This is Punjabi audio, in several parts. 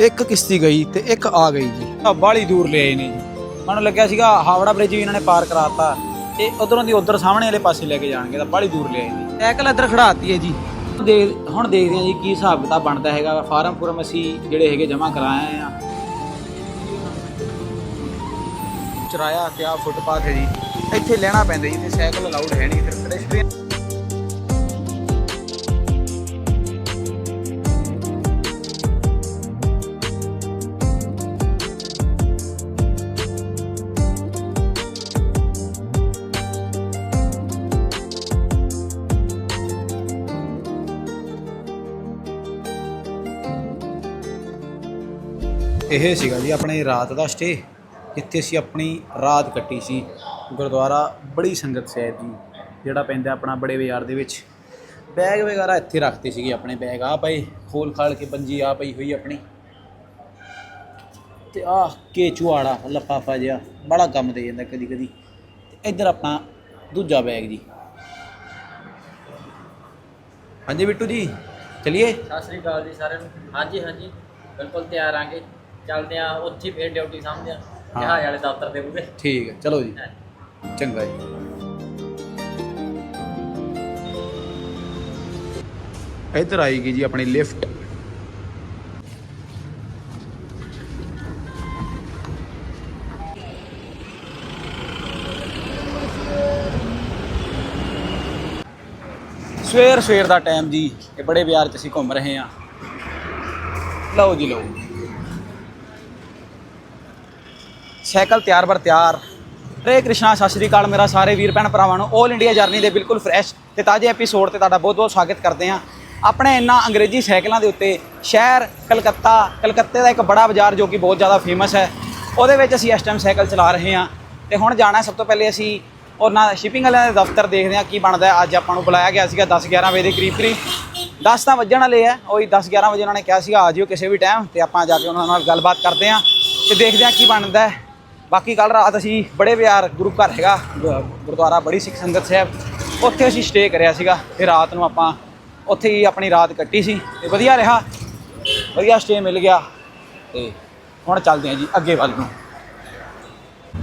ਇੱਕ ਕਿਸ਼ਤੀ ਗਈ ਤੇ ਇੱਕ ਆ ਗਈ ਜੀ। ਆ ਬਾਲੀ ਦੂਰ ਲੈ ਆਏ ਨੇ ਜੀ। ਮੈਨੂੰ ਲੱਗਿਆ ਸੀਗਾ ਹਾਵੜਾ ਬ੍ਰਿਜ ਵੀ ਇਹਨਾਂ ਨੇ ਪਾਰ ਕਰਾਤਾ। ਤੇ ਉਧਰੋਂ ਦੀ ਉਧਰ ਸਾਹਮਣੇ ਵਾਲੇ ਪਾਸੇ ਲੈ ਕੇ ਜਾਣਗੇ ਤਾਂ ਬਾਲੀ ਦੂਰ ਲੈ ਆਏ ਨੇ। ਸਾਈਕਲ ਇੱਧਰ ਖੜਾਤੀ ਹੈ ਜੀ। ਦੇਖ ਹੁਣ ਦੇਖਦੇ ਹਾਂ ਜੀ ਕੀ ਹਿਸਾਬ ਕਿਤਾਬ ਬਣਦਾ ਹੈਗਾ। ਫਾਰਮ ਫੁਰਮ ਅਸੀਂ ਜਿਹੜੇ ਹੈਗੇ ਜਮ੍ਹਾਂ ਕਰਾਏ ਆ। ਚਰਾਇਆ ਤੇ ਆ ਫੁੱਟਪਾਥ ਹੈ ਜੀ। ਇੱਥੇ ਲੈਣਾ ਪੈਂਦਾ ਜੀ ਤੇ ਸਾਈਕਲ ਅਲਾਉਡ ਹੈ ਨਹੀਂ ਫਿਰ ਇਹ ਸੀਗਾ ਜੀ ਆਪਣੇ ਰਾਤ ਦਾ ਸਟੇ, ਜਿੱਥੇ ਅਸੀਂ ਆਪਣੀ ਰਾਤ ਕੱਟੀ ਸੀ। ਗੁਰਦੁਆਰਾ ਬੜੀ ਸੰਗਤ ਸਾਹਿਬ ਜੀ, ਜਿਹੜਾ ਪੈਂਦਾ ਆਪਣਾ ਬੜੇ ਬਾਜ਼ਾਰ ਦੇ ਵਿੱਚ। ਬੈਗ ਵਗੈਰਾ ਇੱਥੇ ਰੱਖਦੇ ਸੀਗੇ ਆਪਣੇ ਬੈਗ ਆ ਪਏ ਖੋਲ ਖਾਲ ਕੇ ਬੰਜੀ ਆ ਪਈ ਹੋਈ ਆਪਣੀ। ਤੇ ਆ ਕੇ ਚੁਆੜਾ ਲਫਾਫਾ ਜਿਹਾ, ਬੜਾ ਕੰਮ ਦੇ ਜਾਂਦਾ ਕਦੀ ਕਦੀ। ਤੇ ਇੱਧਰ ਆਪਣਾ ਦੂਜਾ ਬੈਗ ਜੀ। ਹਾਂਜੀ ਬਿੱਟੂ ਜੀ, ਚਲਿਏ? ਸਤਿ ਸ੍ਰੀ ਅਕਾਲ ਜੀ ਸਾਰਿਆਂ ਨੂੰ। ਹਾਂਜੀ ਹਾਂਜੀ, ਬਿਲਕੁਲ ਤਿਆਰ ਆਂਗੇ। ਚੱਲਦੇ ਆ ਉੱਥੇ ਫੇਰ ਡਿਊਟੀ ਸਾਹਮਣੇ ਆ ਜਹਾਜ਼ ਵਾਲੇ ਦਫ਼ਤਰ ਦੇ ਮੂਹਰੇ। ਠੀਕ ਹੈ ਚਲੋ ਜੀ। ਚੰਗਾ ਜੀ। ਇੱਧਰ ਆਏਗੀ ਜੀ ਆਪਣੀ ਲਿਫਟ। ਸਵੇਰ ਸਵੇਰ ਦਾ ਟਾਈਮ ਜੀ ਇਹ ਬੜੇ ਬਾਜ਼ਾਰ 'ਚ ਅਸੀਂ ਘੁੰਮ ਰਹੇ ਹਾਂ। ਲਓ ਜੀ ਲਓ। ਸਾਈਕਲ ਤਿਆਰ ਬਰ ਤਿਆਰ। ਹਰੇ ਕ੍ਰਿਸ਼ਨਾ, ਸਤਿ ਸ਼੍ਰੀ ਅਕਾਲ ਮੇਰਾ ਸਾਰੇ ਵੀਰ ਭੈਣ ਭਰਾਵਾਂ ਨੂੰ। 올 ਇੰਡੀਆ ਜਰਨੀ ਦੇ ਬਿਲਕੁਲ ਫਰੈਸ਼ ਤੇ ਤਾਜ਼ੇ ਐਪੀਸੋਡ ਤੇ ਤੁਹਾਡਾ ਬਹੁਤ ਬਹੁਤ ਸਵਾਗਤ ਕਰਦੇ ਹਾਂ। ਆਪਣੇ ਇਹਨਾਂ ਅੰਗਰੇਜ਼ੀ ਸਾਈਕਲਾਂ ਦੇ ਉੱਤੇ ਸ਼ਹਿਰ ਕਲਕੱਤਾ, ਕਲਕੱਤੇ ਦਾ ਇੱਕ ਬੜਾ ਬਾਜ਼ਾਰ ਜੋ ਕਿ ਬਹੁਤ ਜ਼ਿਆਦਾ ਫੇਮਸ ਹੈ। ਉਹਦੇ ਵਿੱਚ ਅਸੀਂ ਇਸ ਟਾਈਮ ਸਾਈਕਲ ਚਲਾ ਰਹੇ ਹਾਂ। ਤੇ ਹੁਣ ਜਾਣਾ ਸਭ ਤੋਂ ਪਹਿਲੇ ਅਸੀਂ ਉਹਨਾਂ ਸ਼ਿਪਿੰਗ ਵਾਲਿਆਂ ਦੇ ਦਫ਼ਤਰ ਦੇਖਦੇ ਹਾਂ ਕੀ ਬਣਦਾ ਅੱਜ ਆਪਾਂ ਨੂੰ ਬੁਲਾਇਆ ਗਿਆ ਸੀਗਾ 10 11 ਵਜੇ ਦੇ ਕਰੀਬ ਕਰੀਬ। 10 ਤਾਂ ਵੱਜਣ ਵਾਲੇ ਆ ਉਹੀ 10 11 ਵਜੇ ਉਹਨਾਂ ਨੇ ਕਿਹਾ ਸੀਗਾ, ਆ ਜਿਓ ਕਿਸੇ ਵੀ ਟਾਈਮ ਤੇ ਆਪਾਂ ਜਾ ਕੇ ਉਹਨਾਂ ਨਾਲ ਗੱਲਬਾਤ ਕਰਦੇ ਹਾਂ ਤੇ ਦੇਖਦੇ ਹਾਂ ਕੀ ਬਣਦਾ ਹੈ। ਬਾਕੀ ਕੱਲ ਰਾਤ ਅਸੀਂ ਬੜੇ ਵਿਆਰ ਗੁਰੂ ਘਰ ਹੈਗਾ ਗੁਰਦੁਆਰਾ ਬੜੀ ਸਿੱਖ ਸੰਗਤ ਸਾਹਿਬ, ਉੱਥੇ ਅਸੀਂ ਸਟੇ ਕਰਿਆ ਸੀਗਾ ਤੇ ਰਾਤ ਨੂੰ ਆਪਾਂ ਉੱਥੇ ਹੀ ਆਪਣੀ ਰਾਤ ਕੱਟੀ ਸੀ ਤੇ ਵਧੀਆ ਰਿਹਾ, ਵਧੀਆ ਸਟੇ ਮਿਲ ਗਿਆ ਤੇ ਹੁਣ ਚੱਲਦੇ ਹਾਂ ਜੀ ਅੱਗੇ ਵੱਲ ਨੂੰ।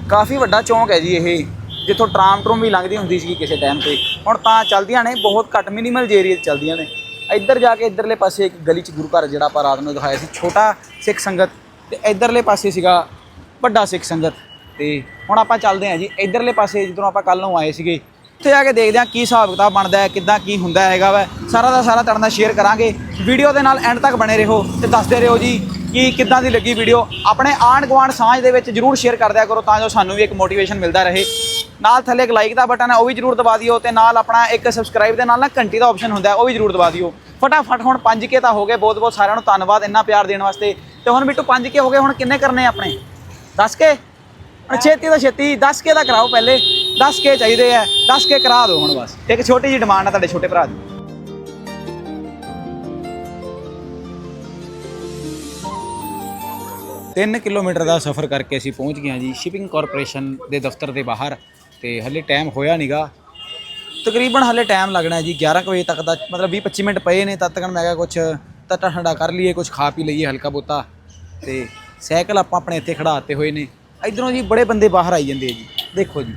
ਕਾਫੀ ਵੱਡਾ ਚੌਂਕ ਹੈ ਜੀ ਇਹ, ਜਿੱਥੋਂ ਟਰਾਮ ਟਰੂਮ ਵੀ ਲੰਘਦੀ ਹੁੰਦੀ ਸੀ ਕਿਸੇ ਟਾਈਮ ਤੇ, ਹੁਣ ਤਾਂ ਚੱਲਦੀਆਂ ਨੇ, ਬਹੁਤ ਘੱਟ ਮਿਨੀਮਲ ਏਰੀਆ 'ਚ ਚੱਲਦੀਆਂ ਨੇ। ਇੱਧਰ ਜਾ ਕੇ ਇੱਧਰਲੇ ਪਾਸੇ ਇੱਕ ਗਲੀ 'ਚ ਗੁਰੂ ਘਰ ਜਿਹੜਾ ਆਪਾਂ ਰਾਤ ਨੂੰ ਦਿਖਾਇਆ ਸੀ, ਛੋਟਾ ਸਿੱਖ ਸੰਗਤ ਤੇ ਇੱਧਰਲੇ ਪਾਸੇ ਸੀਗਾ ਵੱਡਾ ਸਿੱਖ ਸੰਗਤ। ਤੇ ਹੁਣ ਆਪਾਂ ਚੱਲਦੇ ਹਾਂ ਜੀ ਇੱਧਰਲੇ ਪਾਸੇ ਜਦੋਂ ਆਪਾਂ ਕੱਲ ਨੂੰ ਆਏ ਸੀਗੇ। ਉੱਥੇ ਜਾ ਕੇ ਦੇਖਦੇ ਹਾਂ ਕੀ ਹਿਸਾਬ ਕਿਤਾਬ ਬਣਦਾ ਹੈ ਕਿੱਦਾਂ ਕੀ ਹੁੰਦਾ ਹੈਗਾ ਵਾ। ਸਾਰਾ ਦਾ ਸਾਰਾ ਤੁਹਾਡੇ ਨਾਲ ਸ਼ੇਅਰ ਕਰਾਂਗੇ। ਵੀਡੀਓ ਦੇ ਨਾਲ ਐਂਡ ਤੱਕ ਬਣੇ ਰਹੋ ਤੇ ਦੱਸਦੇ ਰਹੋ ਜੀ ਕਿ ਕਿੱਦਾਂ ਦੀ ਲੱਗੀ ਵੀਡੀਓ। ਆਪਣੇ ਆਂਢ ਗੁਆਂਢ ਸਾਂਝ ਦੇ ਵਿੱਚ ਜਰੂਰ ਸ਼ੇਅਰ ਕਰ ਦਿਆ ਕਰੋ ਤਾਂ ਜੋ ਸਾਨੂੰ ਵੀ ਇੱਕ ਮੋਟੀਵੇਸ਼ਨ ਮਿਲਦਾ ਰਹੇ। ਨਾਲ ਥੱਲੇ ਇੱਕ ਲਾਈਕ ਦਾ ਬਟਨ ਹੈ ਉਹ ਵੀ ਜਰੂਰ ਦਬਾ ਦਿਓ ਤੇ ਨਾਲ ਆਪਣਾ ਇੱਕ ਸਬਸਕ੍ਰਾਈਬ ਦੇ ਨਾਲ ਨਾ ਘੰਟੀ ਦਾ ਆਪਸ਼ਨ ਹੁੰਦਾ ਉਹ ਵੀ ਜਰੂਰ ਦਬਾ ਦਿਓ। ਫਟਾਫਟ ਹੁਣ 5k ਤਾਂ ਹੋ ਗਏ ਬਹੁਤ ਬਹੁਤ ਸਾਰਿਆਂ ਨੂੰ ਧੰਨਵਾਦ ਇੰਨਾ ਪਿਆਰ ਦੇਣ ਵਾਸਤੇ। ਤੇ ਹੁਣ ਬਿੱਟੂ 5k ਹੋ ਗਏ ਹੁਣ ਕਿੰਨੇ ਕਰਨੇ ਆ 10k ਹੁਣ ਛੇਤੀ ਤੋਂ ਛੇਤੀ 10k ਦਾ ਕਰਾਓ ਪਹਿਲੇ। 10k ਚਾਹੀਦੇ ਆ 10k ਕਰਾ ਦਿਓ ਹੁਣ ਬਸ। ਇੱਕ ਛੋਟੀ ਜੀ ਡਿਮਾਂਡ ਹੈ ਤੁਹਾਡੇ ਛੋਟੇ ਭਰਾ ਦੀ। ਤਿੰਨ ਕਿਲੋਮੀਟਰ ਦਾ ਸਫ਼ਰ ਕਰਕੇ ਅਸੀਂ ਪਹੁੰਚ ਗਏ ਹਾਂ ਜੀ ਸ਼ਿਪਿੰਗ ਕਾਰਪੋਰੇਸ਼ਨ ਦੇ ਦਫ਼ਤਰ ਦੇ ਬਾਹਰ ਤੇ ਹਲੇ ਟਾਈਮ ਹੋਇਆ ਨਹੀਂਗਾ ਤਕਰੀਬਨ ਹਲੇ ਟਾਈਮ ਲੱਗਣਾ ਹੈ ਜੀ 11 ਕੁ ਵਜੇ ਤੱਕ ਦਾ ਮਤਲਬ 20 25 ਮਿੰਟ ਪਏ ਨੇ ਤਦ ਤੱਕ ਮੈਂ ਕਿਹਾ ਕੁਝ ਤੱਤਾ ਠੰਡਾ ਕਰ ਲਈਏ ਕੁਝ ਖਾ ਪੀ ਲਈਏ ਹਲਕਾ ਬੋਤਾ ਤੇ ਸਾਈਕਲ ਆਪਾਂ ਆਪਣੇ ਇੱਥੇ ਖੜਾਤੇ ਹੋਏ ਨੇ ਇਧਰੋਂ ਜੀ ਬੜੇ ਬੰਦੇ ਬਾਹਰ ਆਈ ਜਾਂਦੇ ਆ ਜੀ ਦੇਖੋ ਜੀ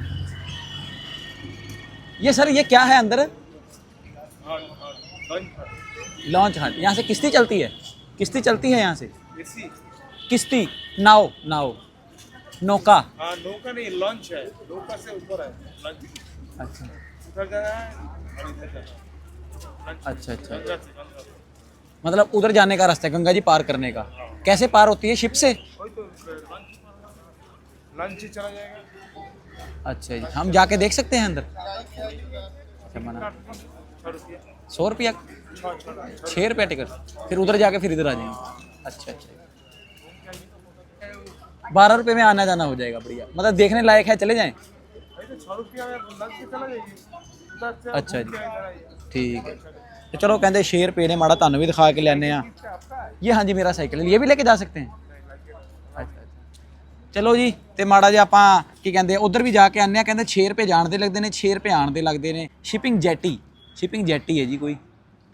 ये सर ये क्या है अंदर लॉन्च हट यहाँ से किश्ती चलती है किश्ती चलती है यहाँ से किश्ती नाव नाव नौका हाँ नौका नहीं लॉन्च है नौका से ऊपर है लॉन्च अच्छा उधर जाना है और इधर जाना है अच्छा अच्छा गंगा से गंगा से। मतलब उधर जाने का रास्ता है गंगा जी पार करने का। कैसे पार होती है शिप से? वही तो ही चला जाएगा। अच्छा जी हम जाके देख सकते हैं अंदर? अच्छा सौ रुपया? छः रुपया टिकट। फिर उधर जाके फिर इधर आ जाएँगे। अच्छा अच्छा। बारह रुपये में आना जाना हो जाएगा बढ़िया। मतलब देखने लायक है चले जाएँ? तो अच्छा जी। ठीक आइए। ਠੀਕ ਹੈ ਤੇ ਚਲੋ ਕਹਿੰਦੇ 6 ਰੁਪਏ ਨੇ, ਮਾੜਾ ਤੁਹਾਨੂੰ ਵੀ ਦਿਖਾ ਕੇ ਲੈਣੇ ਆ ਇਹ ਹਾਂਜੀ, ਮੇਰਾ ਸਾਈਕਲ ਹੈ। ਇਹ ਵੀ ਲੈ ਕੇ ਜਾ ਚਲੋ ਜੀ, ਤੇ ਮਾੜਾ ਜਿਹਾ ਆਪਾਂ ਕੀ ਕਹਿੰਦੇ, ਉਧਰ ਵੀ ਜਾ ਕੇ ਆਨੇ ਆ ਕਹਿੰਦੇ 6 ਰੁਪਏ ਜਾਣ ਦੇ ਲੱਗਦੇ ਨੇ 6 ਰੁਪਏ ਆਣ ਦੇ ਲੱਗਦੇ ਨੇ। ਸ਼ਿਪਿੰਗ ਜੈਟੀ ਸ਼ਿਪਿੰਗ ਜੈਟੀ ਹੈ ਜੀ ਕੋਈ।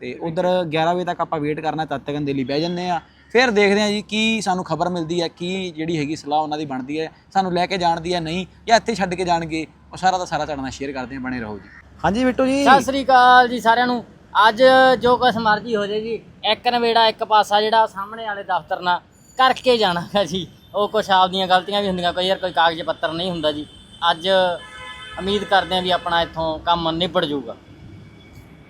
ਤੇ ਉਧਰ 11 ਵਜੇ ਤੱਕ ਆਪਾਂ ਵੇਟ ਕਰਨਾ, ਤਦ ਤੱਕ ਦੇ ਲਈ ਬਹਿ ਜੰਨੇ ਆ ਫਿਰ ਦੇਖਦੇ ਹਾਂ ਜੀ, ਕੀ ਸਾਨੂੰ ਖਬਰ ਮਿਲਦੀ ਹੈ, ਕੀ ਜਿਹੜੀ ਹੈਗੀ ਸਲਾਹ ਉਹਨਾਂ ਦੀ ਬਣਦੀ ਹੈ। ਸਾਨੂੰ ਲੈ ਕੇ ਜਾਣ ਦੀ ਹੈ, ਨਹੀਂ, ਜਾਂ ਇੱਥੇ ਛੱਡ ਕੇ ਜਾਣਗੇ। ਉਹ ਸਾਰਾ ਦਾ ਸਾਰਾ ਤੁਹਾਡੇ ਨਾਲ ਸ਼ੇਅਰ ਕਰਦੇ ਹਾਂ, ਬਣੇ ਰਹੋ ਜੀ। ਹਾਂਜੀ, ਬਿੱਟੂ ਜੀ। ਸਤਿ ਸ੍ਰੀ ਅਕਾਲ ਜੀ ਸਾਰਿਆਂ ਨੂੰ। ਅੱਜ ਜੋ ਕੁਛ ਮਰਜ਼ੀ ਹੋ ਜੇ ਜੀ ਇੱਕ ਨਵੇੜਾ, ਇੱਕ ਪਾਸਾ ਜਿਹੜਾ ਸਾਹਮਣੇ ਵਾਲੇ ਦਫ਼ਤਰ ਨਾਲ ਕਰਕੇ ਜਾਣਾ ਹੈ ਜੀ। ਉਹ ਕੁਛ ਆਪਦੀਆਂ ਗਲਤੀਆਂ ਵੀ ਹੁੰਦੀਆਂ, ਕਈ ਵਾਰ ਕੋਈ ਕਾਗਜ਼ ਪੱਤਰ ਨਹੀਂ ਹੁੰਦਾ ਜੀ। ਅੱਜ ਉਮੀਦ ਕਰਦੇ ਹਾਂ ਵੀ ਆਪਣਾ ਇੱਥੋਂ ਕੰਮ ਨਿਬੜ ਜਾਊਗਾ।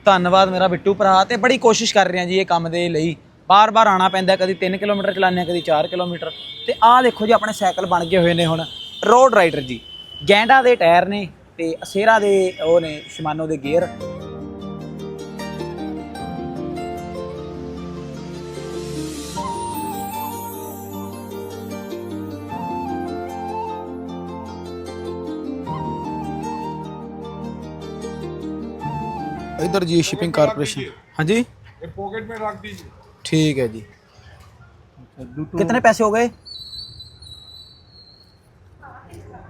ਧੰਨਵਾਦ ਮੇਰਾ ਬਿੱਟੂ ਭਰਾ, ਤੇ ਬੜੀ ਕੋਸ਼ਿਸ਼ ਕਰ ਰਿਹਾ ਜੀ ਇਹ ਕੰਮ ਦੇ ਲਈ। ਬਾਰ-ਬਾਰ ਆਣਾ ਪੈਂਦਾ, ਕਦੀ 3 ਕਿਲੋਮੀਟਰ ਚਲਾਉਂਦੇ ਹਾਂ, ਕਦੀ 4 ਕਿਲੋਮੀਟਰ। ਤੇ ਆਹ ਦੇਖੋ ਜੀ, ਆਪਣੇ ਸਾਈਕਲ ਬਣ ਗਏ ਹੋਏ ਨੇ ਹੁਣ। ਰੋਡ ਰਾਈਡਰ ਜੀ। ਗੈਂਡਾ ਦੇ ਟਾਇਰ ਨੇ ਤੇ ਅਸੇਰਾ ਦੇ ਉਹ ਨੇ, ਸ਼ਮਾਨੋ ਦੇ ਗੇਅਰ। इधर जी शिपिंग कारपोरेशन हाँ जी ये पॉकेट में रख दीजिए ठीक है जी कितने पैसे हो गए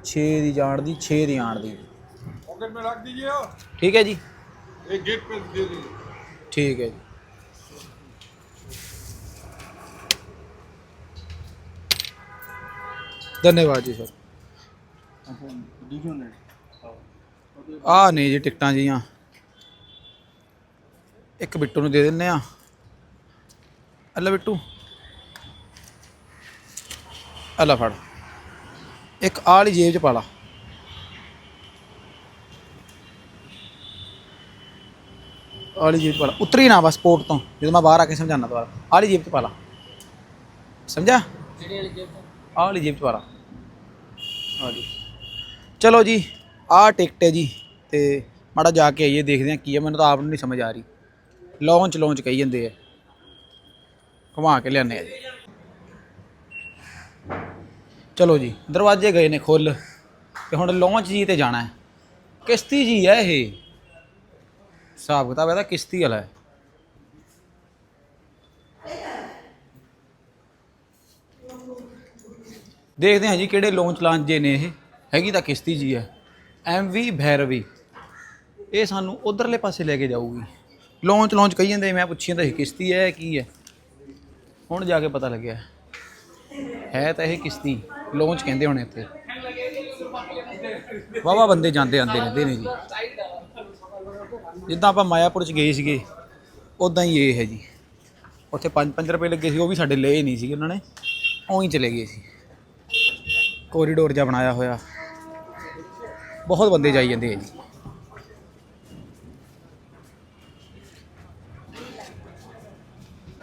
6 ਦੀ ਜਾਣ ਦੀ 6 ਦੀ ਆਣ ਦੀ पॉकेट में रख दीजिए और ਠੀਕ ਹੈ ਜੀ एक गेट पे दे दीजिए ਠੀਕ ਹੈ ਜੀ ਧੰਨਵਾਦ ਜੀ ਸਰ ਆ ਨੇ ਜੀ ਟਿਕਟਾਂ ਜੀਆਂ ਇੱਕ ਬਿੱਟੂ ਨੂੰ ਦੇ ਦਿੰਨੇ ਆ ਅੱਲਾ ਬਿੱਟੂ। ਅੱਲਾ ਫੜ। ਇੱਕ ਆਹ ਵਾਲੀ ਜੇਬ 'ਚ ਪਾ ਲਾ। ਆਹ ਵਾਲੀ ਜੇਬ 'ਚ ਪਾ ਲਾ। ਉਤਰੀ ਨਾ ਬਸ ਪੋਰਟ ਤੋਂ ਜਦੋਂ ਮੈਂ ਬਾਹਰ ਆ ਕੇ ਸਮਝਾਣਾ ਦੁਬਾਰਾ। ਆਹ ਵਾਲੀ ਜੇਬ 'ਚ ਪਾ ਲਾ। ਸਮਝਿਆ? ਜਿਹੜੀ ਵਾਲੀ ਜੇਬ 'ਚ? ਪਾ ਲਾ। ਜੀ ਚਲੋ ਜੀ ਆਹ ਟਿਕਟ ਹੈ ਜੀ ਤੇ ਮਾੜਾ ਜਾ ਕੇ ਆਈਏ ਦੇਖਦੇ ਹਾਂ ਕੀ ਹੈ। ਮੈਨੂੰ ਤਾਂ ਆਪ ਨੂੰ ਨਹੀਂ ਸਮਝ ਆ ਰਹੀ। ਲੌਂਚ ਲੌਂਚ ਕਹੀ ਜਾਂਦੇ ਆ। ਘੁਮਾ ਕੇ ਲਿਆਨੇ ਆ। ਜੀ ਚਲੋ ਜੀ, ਦਰਵਾਜ਼ੇ ਗਏ ਨੇ ਖੁੱਲ ਤੇ ਹੁਣ ਲੌਂਚ ਜੀ ਤੇ ਜਾਣਾ ਹੈ। ਕਿਸ਼ਤੀ ਜੀ ਹੈ ਇਹ। ਹਿਸਾਬ ਕਿਤਾਬ ਇਹਦਾ ਕਿਸ਼ਤੀ ਵਾਲਾ ਹੈ। ਦੇਖਦੇ ਹਾਂ ਜੀ ਕਿਹੜੇ ਲੌਂਚ ਲਾਂਚ ਜੇ ਨੇ ਇਹ। ਹੈਗੀ ਤਾਂ ਕਿਸ਼ਤੀ ਜੀ ਹੈ। ਐਮਵੀ ਭੈਰਵੀ। ਇਹ ਸਾਨੂੰ ਉਧਰਲੇ ਪਾਸੇ ਲੈ ਕੇ ਜਾਊਗੀ। ਲੌਂਚ ਲੌਂਚ ਕਹੀ ਜਾਂਦੇ, ਮੈਂ ਪੁੱਛੀ ਜਾਂਦਾ, ਇਹ ਕਿਸ਼ਤੀ ਹੈ ਕੀ ਹੈ? ਹੁਣ ਜਾ ਕੇ ਪਤਾ ਲੱਗਿਆ। ਹੈ ਤਾਂ ਇਹ ਕਿਸ਼ਤੀ ਲੌਂਚ ਕਹਿੰਦੇ ਹੋਣੇ ਇੱਥੇ। ਵਾਵਾ ਬੰਦੇ ਜਾਂਦੇ ਆਂਦੇ ਰਹਿੰਦੇ ਨੇ ਜੀ। ਜਿੱਦਾਂ ਆਪਾਂ ਮਾਇਆਪੁਰ ਚ ਗਏ ਸੀਗੇ ਉਦਾਂ ਹੀ ਇਹ ਹੈ ਜੀ। ਉੱਥੇ 5-5 ਰੁਪਏ ਲੱਗੇ ਸੀ, ਉਹ ਵੀ ਸਾਡੇ ਲਏ ਨਹੀਂ ਸੀਗੇ ਉਹਨਾਂ ਨੇ। ਉਹੀ ਚਲੇ ਗਏ ਸੀ। ਕੋਰੀਡੋਰ ਜਿਹਾ ਬਣਾਇਆ ਹੋਇਆ। ਬਹੁਤ ਬੰਦੇ ਜਾਈ ਜਾਂਦੇ ਆ ਜੀ।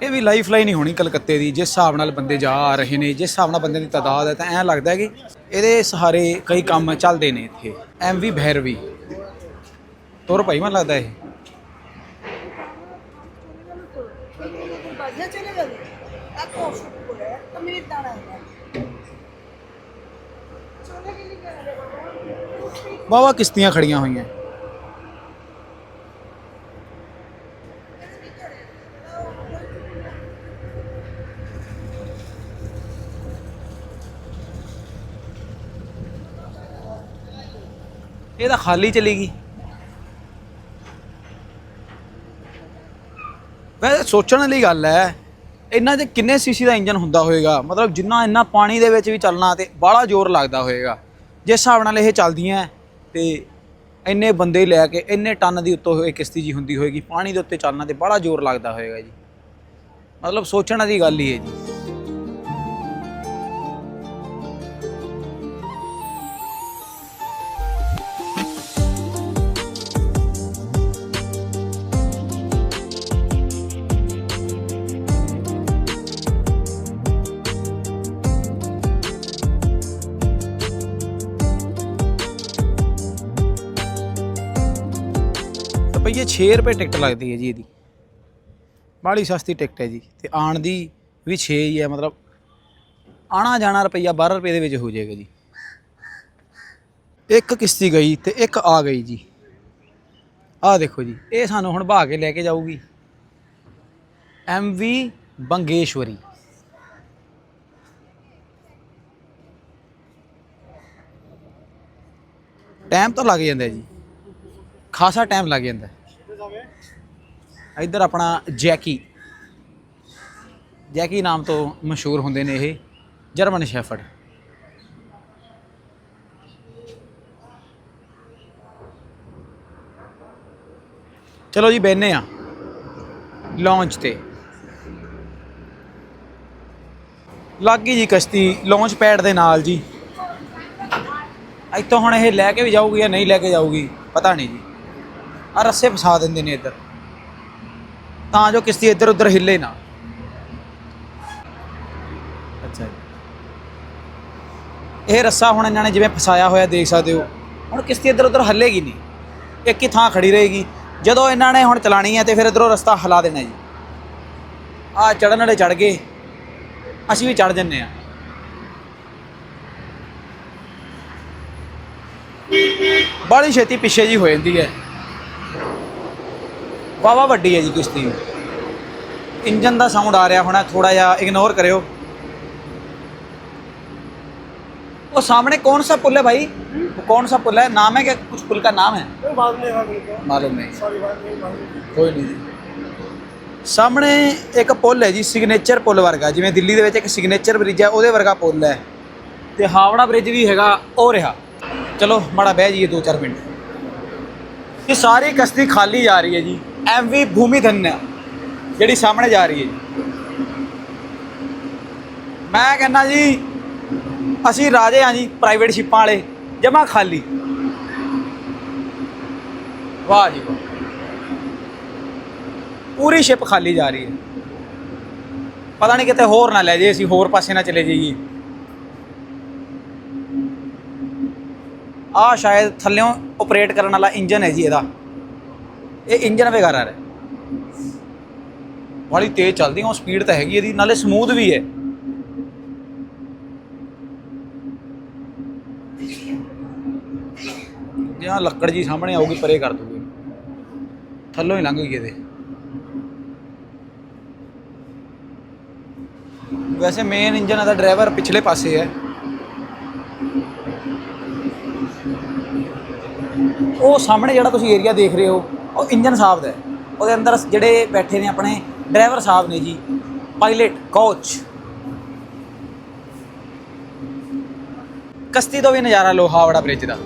ਇਹ ਵੀ ਲਾਈਫ ਲਾਈਨ ਹੀ ਹੋਣੀ ਕਲਕੱਤੇ ਦੀ, ਜਿਸ ਹਿਸਾਬ ਨਾਲ ਬੰਦੇ ਜਾ ਆ ਰਹੇ ਨੇ, ਜਿਸ ਹਿਸਾਬ ਨਾਲ ਬੰਦੇ ਦੀ ਤਾਦਾਦ ਹੈ, ਤਾਂ ਐਂ ਲੱਗਦਾ ਹੈ ਕਿ ਇਹਦੇ ਸਹਾਰੇ ਕਈ ਕੰਮ ਚੱਲਦੇ ਨੇ ਇੱਥੇ। M MV Bhairavi. ਤੁਰ ਭਾਈ, ਮੈਨੂੰ ਲੱਗਦਾ ਇਹ। ਵਾਵਾ ਕਿਸ਼ਤੀਆਂ ਖੜੀਆਂ ਹੋਈਆਂ। ਇਹ ਤਾਂ ਖਾਲੀ ਚਲੀ ਗਈ। ਵੈਸੇ ਸੋਚਣ ਵਾਲੀ ਗੱਲ ਹੈ, ਇਹਨਾਂ 'ਚ ਕਿੰਨੇ ਸੀਸੀ ਦਾ ਇੰਜਨ ਹੁੰਦਾ ਹੋਵੇਗਾ ਮਤਲਬ ਜਿੰਨਾ ਇੰਨਾ ਪਾਣੀ ਦੇ ਵਿੱਚ ਵੀ ਚੱਲਣਾ ਤੇ ਬਾਹਲਾ ਜ਼ੋਰ ਲੱਗਦਾ ਹੋਵੇਗਾ ਜਿਸ ਹਿਸਾਬ ਨਾਲ ਇਹ ਚੱਲਦੀਆਂ, ਤੇ ਇੰਨੇ ਬੰਦੇ ਲੈ ਕੇ ਇੰਨੇ ਟਨ ਦੀ ਉੱਤੋਂ ਇਹ ਕਿਸ਼ਤੀ ਜੀ ਹੁੰਦੀ ਹੋਏਗੀ, ਪਾਣੀ ਦੇ ਉੱਤੇ ਚੱਲਣਾ ਤੇ ਬੜਾ ਜ਼ੋਰ ਲੱਗਦਾ ਹੋਏਗਾ ਜੀ। ਮਤਲਬ ਸੋਚਣ ਵਾਲੀ ਗੱਲ ਹੀ ਹੈ ਜੀ। ਰੁਪਈਏ 6 ਰੁਪਏ ਟਿਕਟ ਲੱਗਦੀ ਹੈ ਜੀ ਇਹਦੀ। ਬਾਹਲੀ ਸਸਤੀ ਟਿਕਟ ਹੈ ਜੀ। ਤੇ ਆਣ ਦੀ ਵੀ 6 ਹੀ ਹੈ, ਮਤਲਬ ਆਣਾ ਜਾਣਾ ਰੁਪਈਆ 12 ਰੁਪਏ ਦੇ ਵਿੱਚ ਹੋ ਜਾਏਗਾ ਜੀ। ਇੱਕ ਕਿਸ਼ਤੀ ਗਈ ਤੇ ਇੱਕ ਆ ਗਈ ਜੀ। ਆਹ ਦੇਖੋ ਜੀ, ਇਹ ਸਾਨੂੰ ਹੁਣ ਭਾ ਕੇ ਲੈ ਕੇ ਜਾਊਗੀ। ਐਮਵੀ ਬੰਗੇਸ਼ਵਰੀ। ਟਾਈਮ ਤਾਂ ਲੱਗ ਜਾਂਦਾ ਜੀ। ਖਾਸਾ ਟਾਈਮ ਲੱਗ ਜਾਂਦਾ। ਇੱਧਰ ਆਪਣਾ ਜੈਕੀ। ਜੈਕੀ ਨਾਮ ਤੋਂ ਮਸ਼ਹੂਰ ਹੁੰਦੇ ਨੇ ਇਹ, ਜਰਮਨ ਸ਼ੈਫਰਡ। ਚਲੋ ਜੀ ਬੈਨੇ ਆ। ਲਾਂਚ ਤੇ। ਲੱਗ ਗਈ ਜੀ ਕਸ਼ਤੀ ਲਾਂਚ ਪੈਡ ਦੇ ਨਾਲ ਜੀ। ਇੱਥੋਂ ਹੁਣ ਇਹ ਲੈ ਕੇ ਵੀ ਜਾਊਗੀ ਜਾਂ ਨਹੀਂ ਲੈ ਕੇ ਜਾਊਗੀ, ਪਤਾ ਨਹੀਂ ਜੀ। ਆ ਰੱਸੇ ਫਸਾ ਦਿੰਦੇ ਨੇ ਇੱਧਰ। ਤਾਂ ਜੋ ਕਿਸ਼ਤੀ ਇੱਧਰ ਉੱਧਰ ਹਿੱਲੇ ਨਾ। ਅੱਛਾ ਜੀ। ਇਹ ਰੱਸਾ ਹੁਣ ਇਹਨਾਂ ਨੇ ਜਿਵੇਂ ਫਸਾਇਆ ਹੋਇਆ ਦੇਖ ਸਕਦੇ ਹੋ। ਹੁਣ ਕਿਸ਼ਤੀ ਇੱਧਰ ਉੱਧਰ ਹੱਲੇਗੀ ਨਹੀਂ। ਇੱਕ ਹੀ ਥਾਂ ਖੜੀ ਰਹੇਗੀ। ਜਦੋਂ ਇਹਨਾਂ ਨੇ ਹੁਣ ਚਲਾਣੀ ਹੈ ਤੇ ਫਿਰ ਇੱਧਰੋਂ ਰਸਤਾ ਹਿਲਾ ਦੇਣਾ ਜੀ। ਆ ਚੜਨ ਵਾਲੇ ਚੜ ਗਏ। ਅਸੀਂ ਵੀ ਚੜ ਜੰਨੇ ਆ ਬੜੀ ਛੇਤੀ ਪਿੱਛੇ ਜੀ ਹੋ ਜਾਂਦੀ ਹੈ। ਵਾਵਾ ਵੱਡੀ ਹੈ ਜੀ ਕਿਸ਼ਤੀ ਇੰਜਨ ਦਾ ਸਾਊਂਡ ਆ ਰਿਹਾ ਹੋਣਾ ਥੋੜਾ ਜਿਹਾ ਇਗਨੋਰ ਕਰਿਓ वो सामने कौन सा पुल है भाई वो कौन सा पुल है नाम है क्या कुछ पुल का नाम है ਇਹ ਬਾਤ ਨਹੀਂ ਹੈ ਮੇਰੇ ਕੋ मालूम नहीं ਸਾਰੀ ਬਾਤ ਨਹੀਂ ਮਾਲੂਮ ਕੋਈ ਨਹੀਂ ਜੀ ਸਾਹਮਣੇ ਇੱਕ ਪੁਲ ਹੈ ਜੀ ਸਿਗਨੇਚਰ ਪੁਲ ਵਰਗਾ ਜਿਵੇਂ ਦਿੱਲੀ ਦੇ ਵਿੱਚ ਇੱਕ ਸਿਗਨੇਚਰ ਬ੍ਰਿਜ ਹੈ ਉਹਦੇ ਵਰਗਾ ਪੁਲ ਹੈ ਤੇ ਹਾਵੜਾ ਬ੍ਰਿਜ ਵੀ ਹੈਗਾ ਉਹ ਰਿਹਾ ਚਲੋ ਮਾੜਾ ਬਹਿ ਜਾਈਏ 2-4 ਮਿੰਟ ਇਹ ਸਾਰੀ ਕਸ਼ਤੀ ਖਾਲੀ ਜਾ ਰਹੀ ਹੈ ਜੀ ਐਮਵੀ ਭੂਮੀ ਧੰਨਿਆ ਜਿਹੜੀ ਸਾਹਮਣੇ ਜਾ ਰਹੀ ਹੈ ਜੀ। ਮੈਂ ਕਹਿੰਦਾ ਜੀ, ਅਸੀਂ ਰਾਜੇ ਹਾਂ ਜੀ ਪ੍ਰਾਈਵੇਟ ਸ਼ਿਪਾਂ ਵਾਲੇ ਜਮਾ ਖਾਲੀ। ਵਾਹ ਜੀ ਵਾਹ। ਪੂਰੀ ਸ਼ਿਪ ਖਾਲੀ ਜਾ ਰਹੀ ਹੈ। ਪਤਾ ਨਹੀਂ ਕਿਤੇ ਹੋਰ ਨਾ ਲੈ ਜੇ ਅਸੀਂ ਹੋਰ ਪਾਸੇ ਨਾ ਚਲੇ ਜਾਈਏ। ਆ ਸ਼ਾਇਦ ਥੱਲਿਓਂ ਆਪਰੇਟ ਕਰਨ ਵਾਲਾ ਇੰਜਨ ਹੈ ਜੀ ਇਹਦਾ। ਇਹ ਇੰਜਨ ਵਗੈਰਾ ਹੈ ਬੜੀ ਤੇਜ਼ ਚੱਲਦੀ ਉਹ ਸਪੀਡ ਤਾਂ ਹੈਗੀ ਇਹਦੀ, ਨਾਲੇ ਸਮੂਥ ਵੀ ਹੈ। ਜਾਂ ਲੱਕੜ ਜੀ ਸਾਹਮਣੇ ਆਊਗੀ, ਪਰੇ ਕਰ ਦੂਗੀ ਥੱਲੋਂ ਹੀ ਲੰਘ ਗਈ ਇਹਦੇ। ਵੈਸੇ ਮੇਨ ਇੰਜਨ ਦਾ ਡਰਾਈਵਰ ਪਿਛਲੇ ਪਾਸੇ ਹੈ। ਉਹ ਸਾਹਮਣੇ ਜਿਹੜਾ ਤੁਸੀਂ ਏਰੀਆ ਦੇਖ ਰਹੇ ਹੋ ਉਹ ਇੰਜਨ ਸਾਹਿਬ ਦਾ ਉਹਦੇ ਅੰਦਰ ਜਿਹੜੇ ਬੈਠੇ ਨੇ ਆਪਣੇ ਡਰਾਈਵਰ ਸਾਹਿਬ ਨੇ ਜੀ। ਪਾਇਲਟ ਕੋਚ ਕਸ਼ਤੀ ਤੋਂ ਵੀ ਨਜ਼ਾਰਾ ਲੋ ਹਾਵੜਾ ਬ੍ਰਿਜ ਦਾ।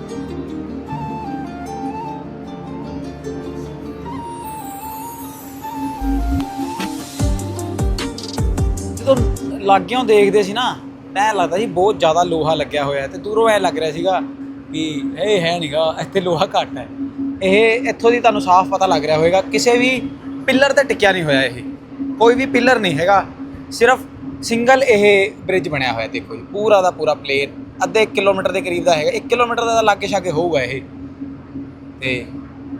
ਜਦੋਂ ਲਾਗਿਓਂ ਦੇਖਦੇ ਸੀ ਨਾ, ਤਾਂ ਐਂ ਲੱਗਦਾ ਸੀ ਬਹੁਤ ਜ਼ਿਆਦਾ ਲੋਹਾ ਲੱਗਿਆ ਹੋਇਆ ਹੈ ਤੇ ਦੂਰੋਂ ਐ ਲੱਗ ਰਿਹਾ ਸੀਗਾ ਵੀ ਇਹ ਹੈ ਨਹੀਂਗਾ ਇੱਥੇ ਲੋਹਾ ਘੱਟ ਹੈ। ਇਹ ਇੱਥੋਂ ਦੀ ਤੁਹਾਨੂੰ ਸਾਫ਼ ਪਤਾ ਲੱਗ ਰਿਹਾ ਹੋਵੇਗਾ, ਕਿਸੇ ਵੀ ਪਿੱਲਰ ਤੇ ਟਿਕਿਆ ਨਹੀਂ ਹੋਇਆ ਇਹ। ਕੋਈ ਵੀ ਪਿੱਲਰ ਨਹੀਂ ਹੈਗਾ, ਸਿਰਫ ਸਿੰਗਲ ਇਹ ਬ੍ਰਿਜ ਬਣਿਆ ਹੋਇਆ, ਦੇਖੋ ਜੀ, ਪੂਰਾ ਦਾ ਪੂਰਾ ਪਲੇਨ ਅੱਧੇ ਕਿਲੋਮੀਟਰ ਦੇ ਕਰੀਬ ਦਾ ਹੈਗਾ 1 ਕਿਲੋਮੀਟਰ ਦਾ ਲਾਗੇ ਛਾਗੇ ਹੋਊਗਾ ਇਹ। ਤੇ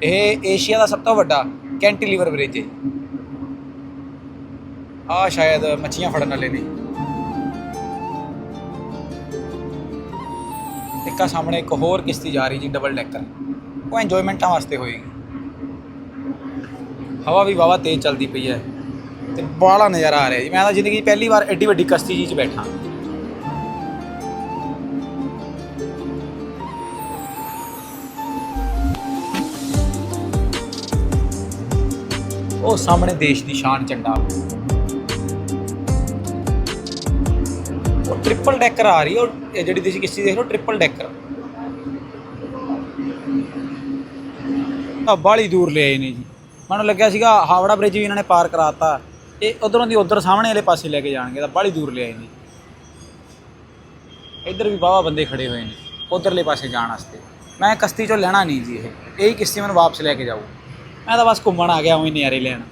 ਇਹ ਏਸ਼ੀਆ ਦਾ ਸਭ ਤੋਂ ਵੱਡਾ ਕੈਂਟੀਲੀਵਰ ਬ੍ਰਿਜ ਹੈ। ਆ ਸ਼ਾਇਦ ਮੱਛੀਆਂ ਫੜਨ ਵਾਲੇ ਨੇ। ਇੱਕ ਸਾਹਮਣੇ ਇੱਕ ਹੋਰ ਕਿਸ਼ਤੀ ਜਾ ਰਹੀ ਜੀ ਡਬਲ ਡੈਕਰ ਉਹ ਇੰਜੋਇਮੈਂਟਾਂ ਵਾਸਤੇ ਹੋਏਗੀ। ਹਵਾ ਵੀ ਵਾਵਾ ਤੇਜ਼ ਚੱਲਦੀ ਪਈ ਹੈ ਤੇ ਬਾਹਲਾ ਨਜ਼ਾਰਾ ਆ ਰਿਹਾ ਜੀ। ਮੈਂ ਤਾਂ ਜ਼ਿੰਦਗੀ 'ਚ ਪਹਿਲੀ ਵਾਰ ਐਡੀ ਵੱਡੀ ਕਸ਼ਤੀ ਜੀ 'ਚ ਬੈਠਾ। ਉਹ ਸਾਹਮਣੇ ਦੇਸ਼ ਦੀ ਸ਼ਾਨ ਝੰਡਾ। ਉਹ ਟ੍ਰਿਪਲ ਡੈਕਰ ਆ ਰਹੀ ਹੈ। ਉਹ ਜਿਹੜੀ ਤੁਸੀਂ ਕਿਸ਼ਤੀ ਦੇਖ ਲਓ ਟ੍ਰਿਪਲ ਡੈਕਰ ਬਾਲੀ ਦੂਰ ਲਿਆਏ ਨੇ ਜੀ। ਮੈਨੂੰ ਲੱਗਿਆ ਸੀਗਾ ਹਾਵੜਾ ਬ੍ਰਿਜ ਵੀ ਇਹਨਾਂ ਨੇ ਪਾਰ ਕਰਾਤਾ। ਇਹ ਉਧਰੋਂ ਦੀ ਉਧਰ ਸਾਹਮਣੇ ਵਾਲੇ ਪਾਸੇ ਲੈ ਕੇ ਜਾਣਗੇ, ਤਾਂ ਬਾਲੀ ਦੂਰ ਲਿਆਏ ਨੇ। ਇੱਧਰ ਵੀ ਵਾਹਵਾ ਬੰਦੇ ਖੜੇ ਹੋਏ ਨੇ, ਉਧਰਲੇ ਪਾਸੇ ਜਾਣ ਵਾਸਤੇ। ਮੈਂ ਕਸ਼ਤੀ ਚੋਂ ਲੈਣਾ ਨਹੀਂ ਜੀ ਇਹ। ਇਹੀ ਕਿਸ਼ਤੀ ਮੈਨੂੰ ਵਾਪਸ ਲੈ ਕੇ ਜਾਊ। ਮੈਂ ਤਾਂ ਬਸ ਘੁੰਮਣ ਆ ਗਿਆ ਉਵੇਂ ਨਜ਼ਾਰੇ ਲੈਣ।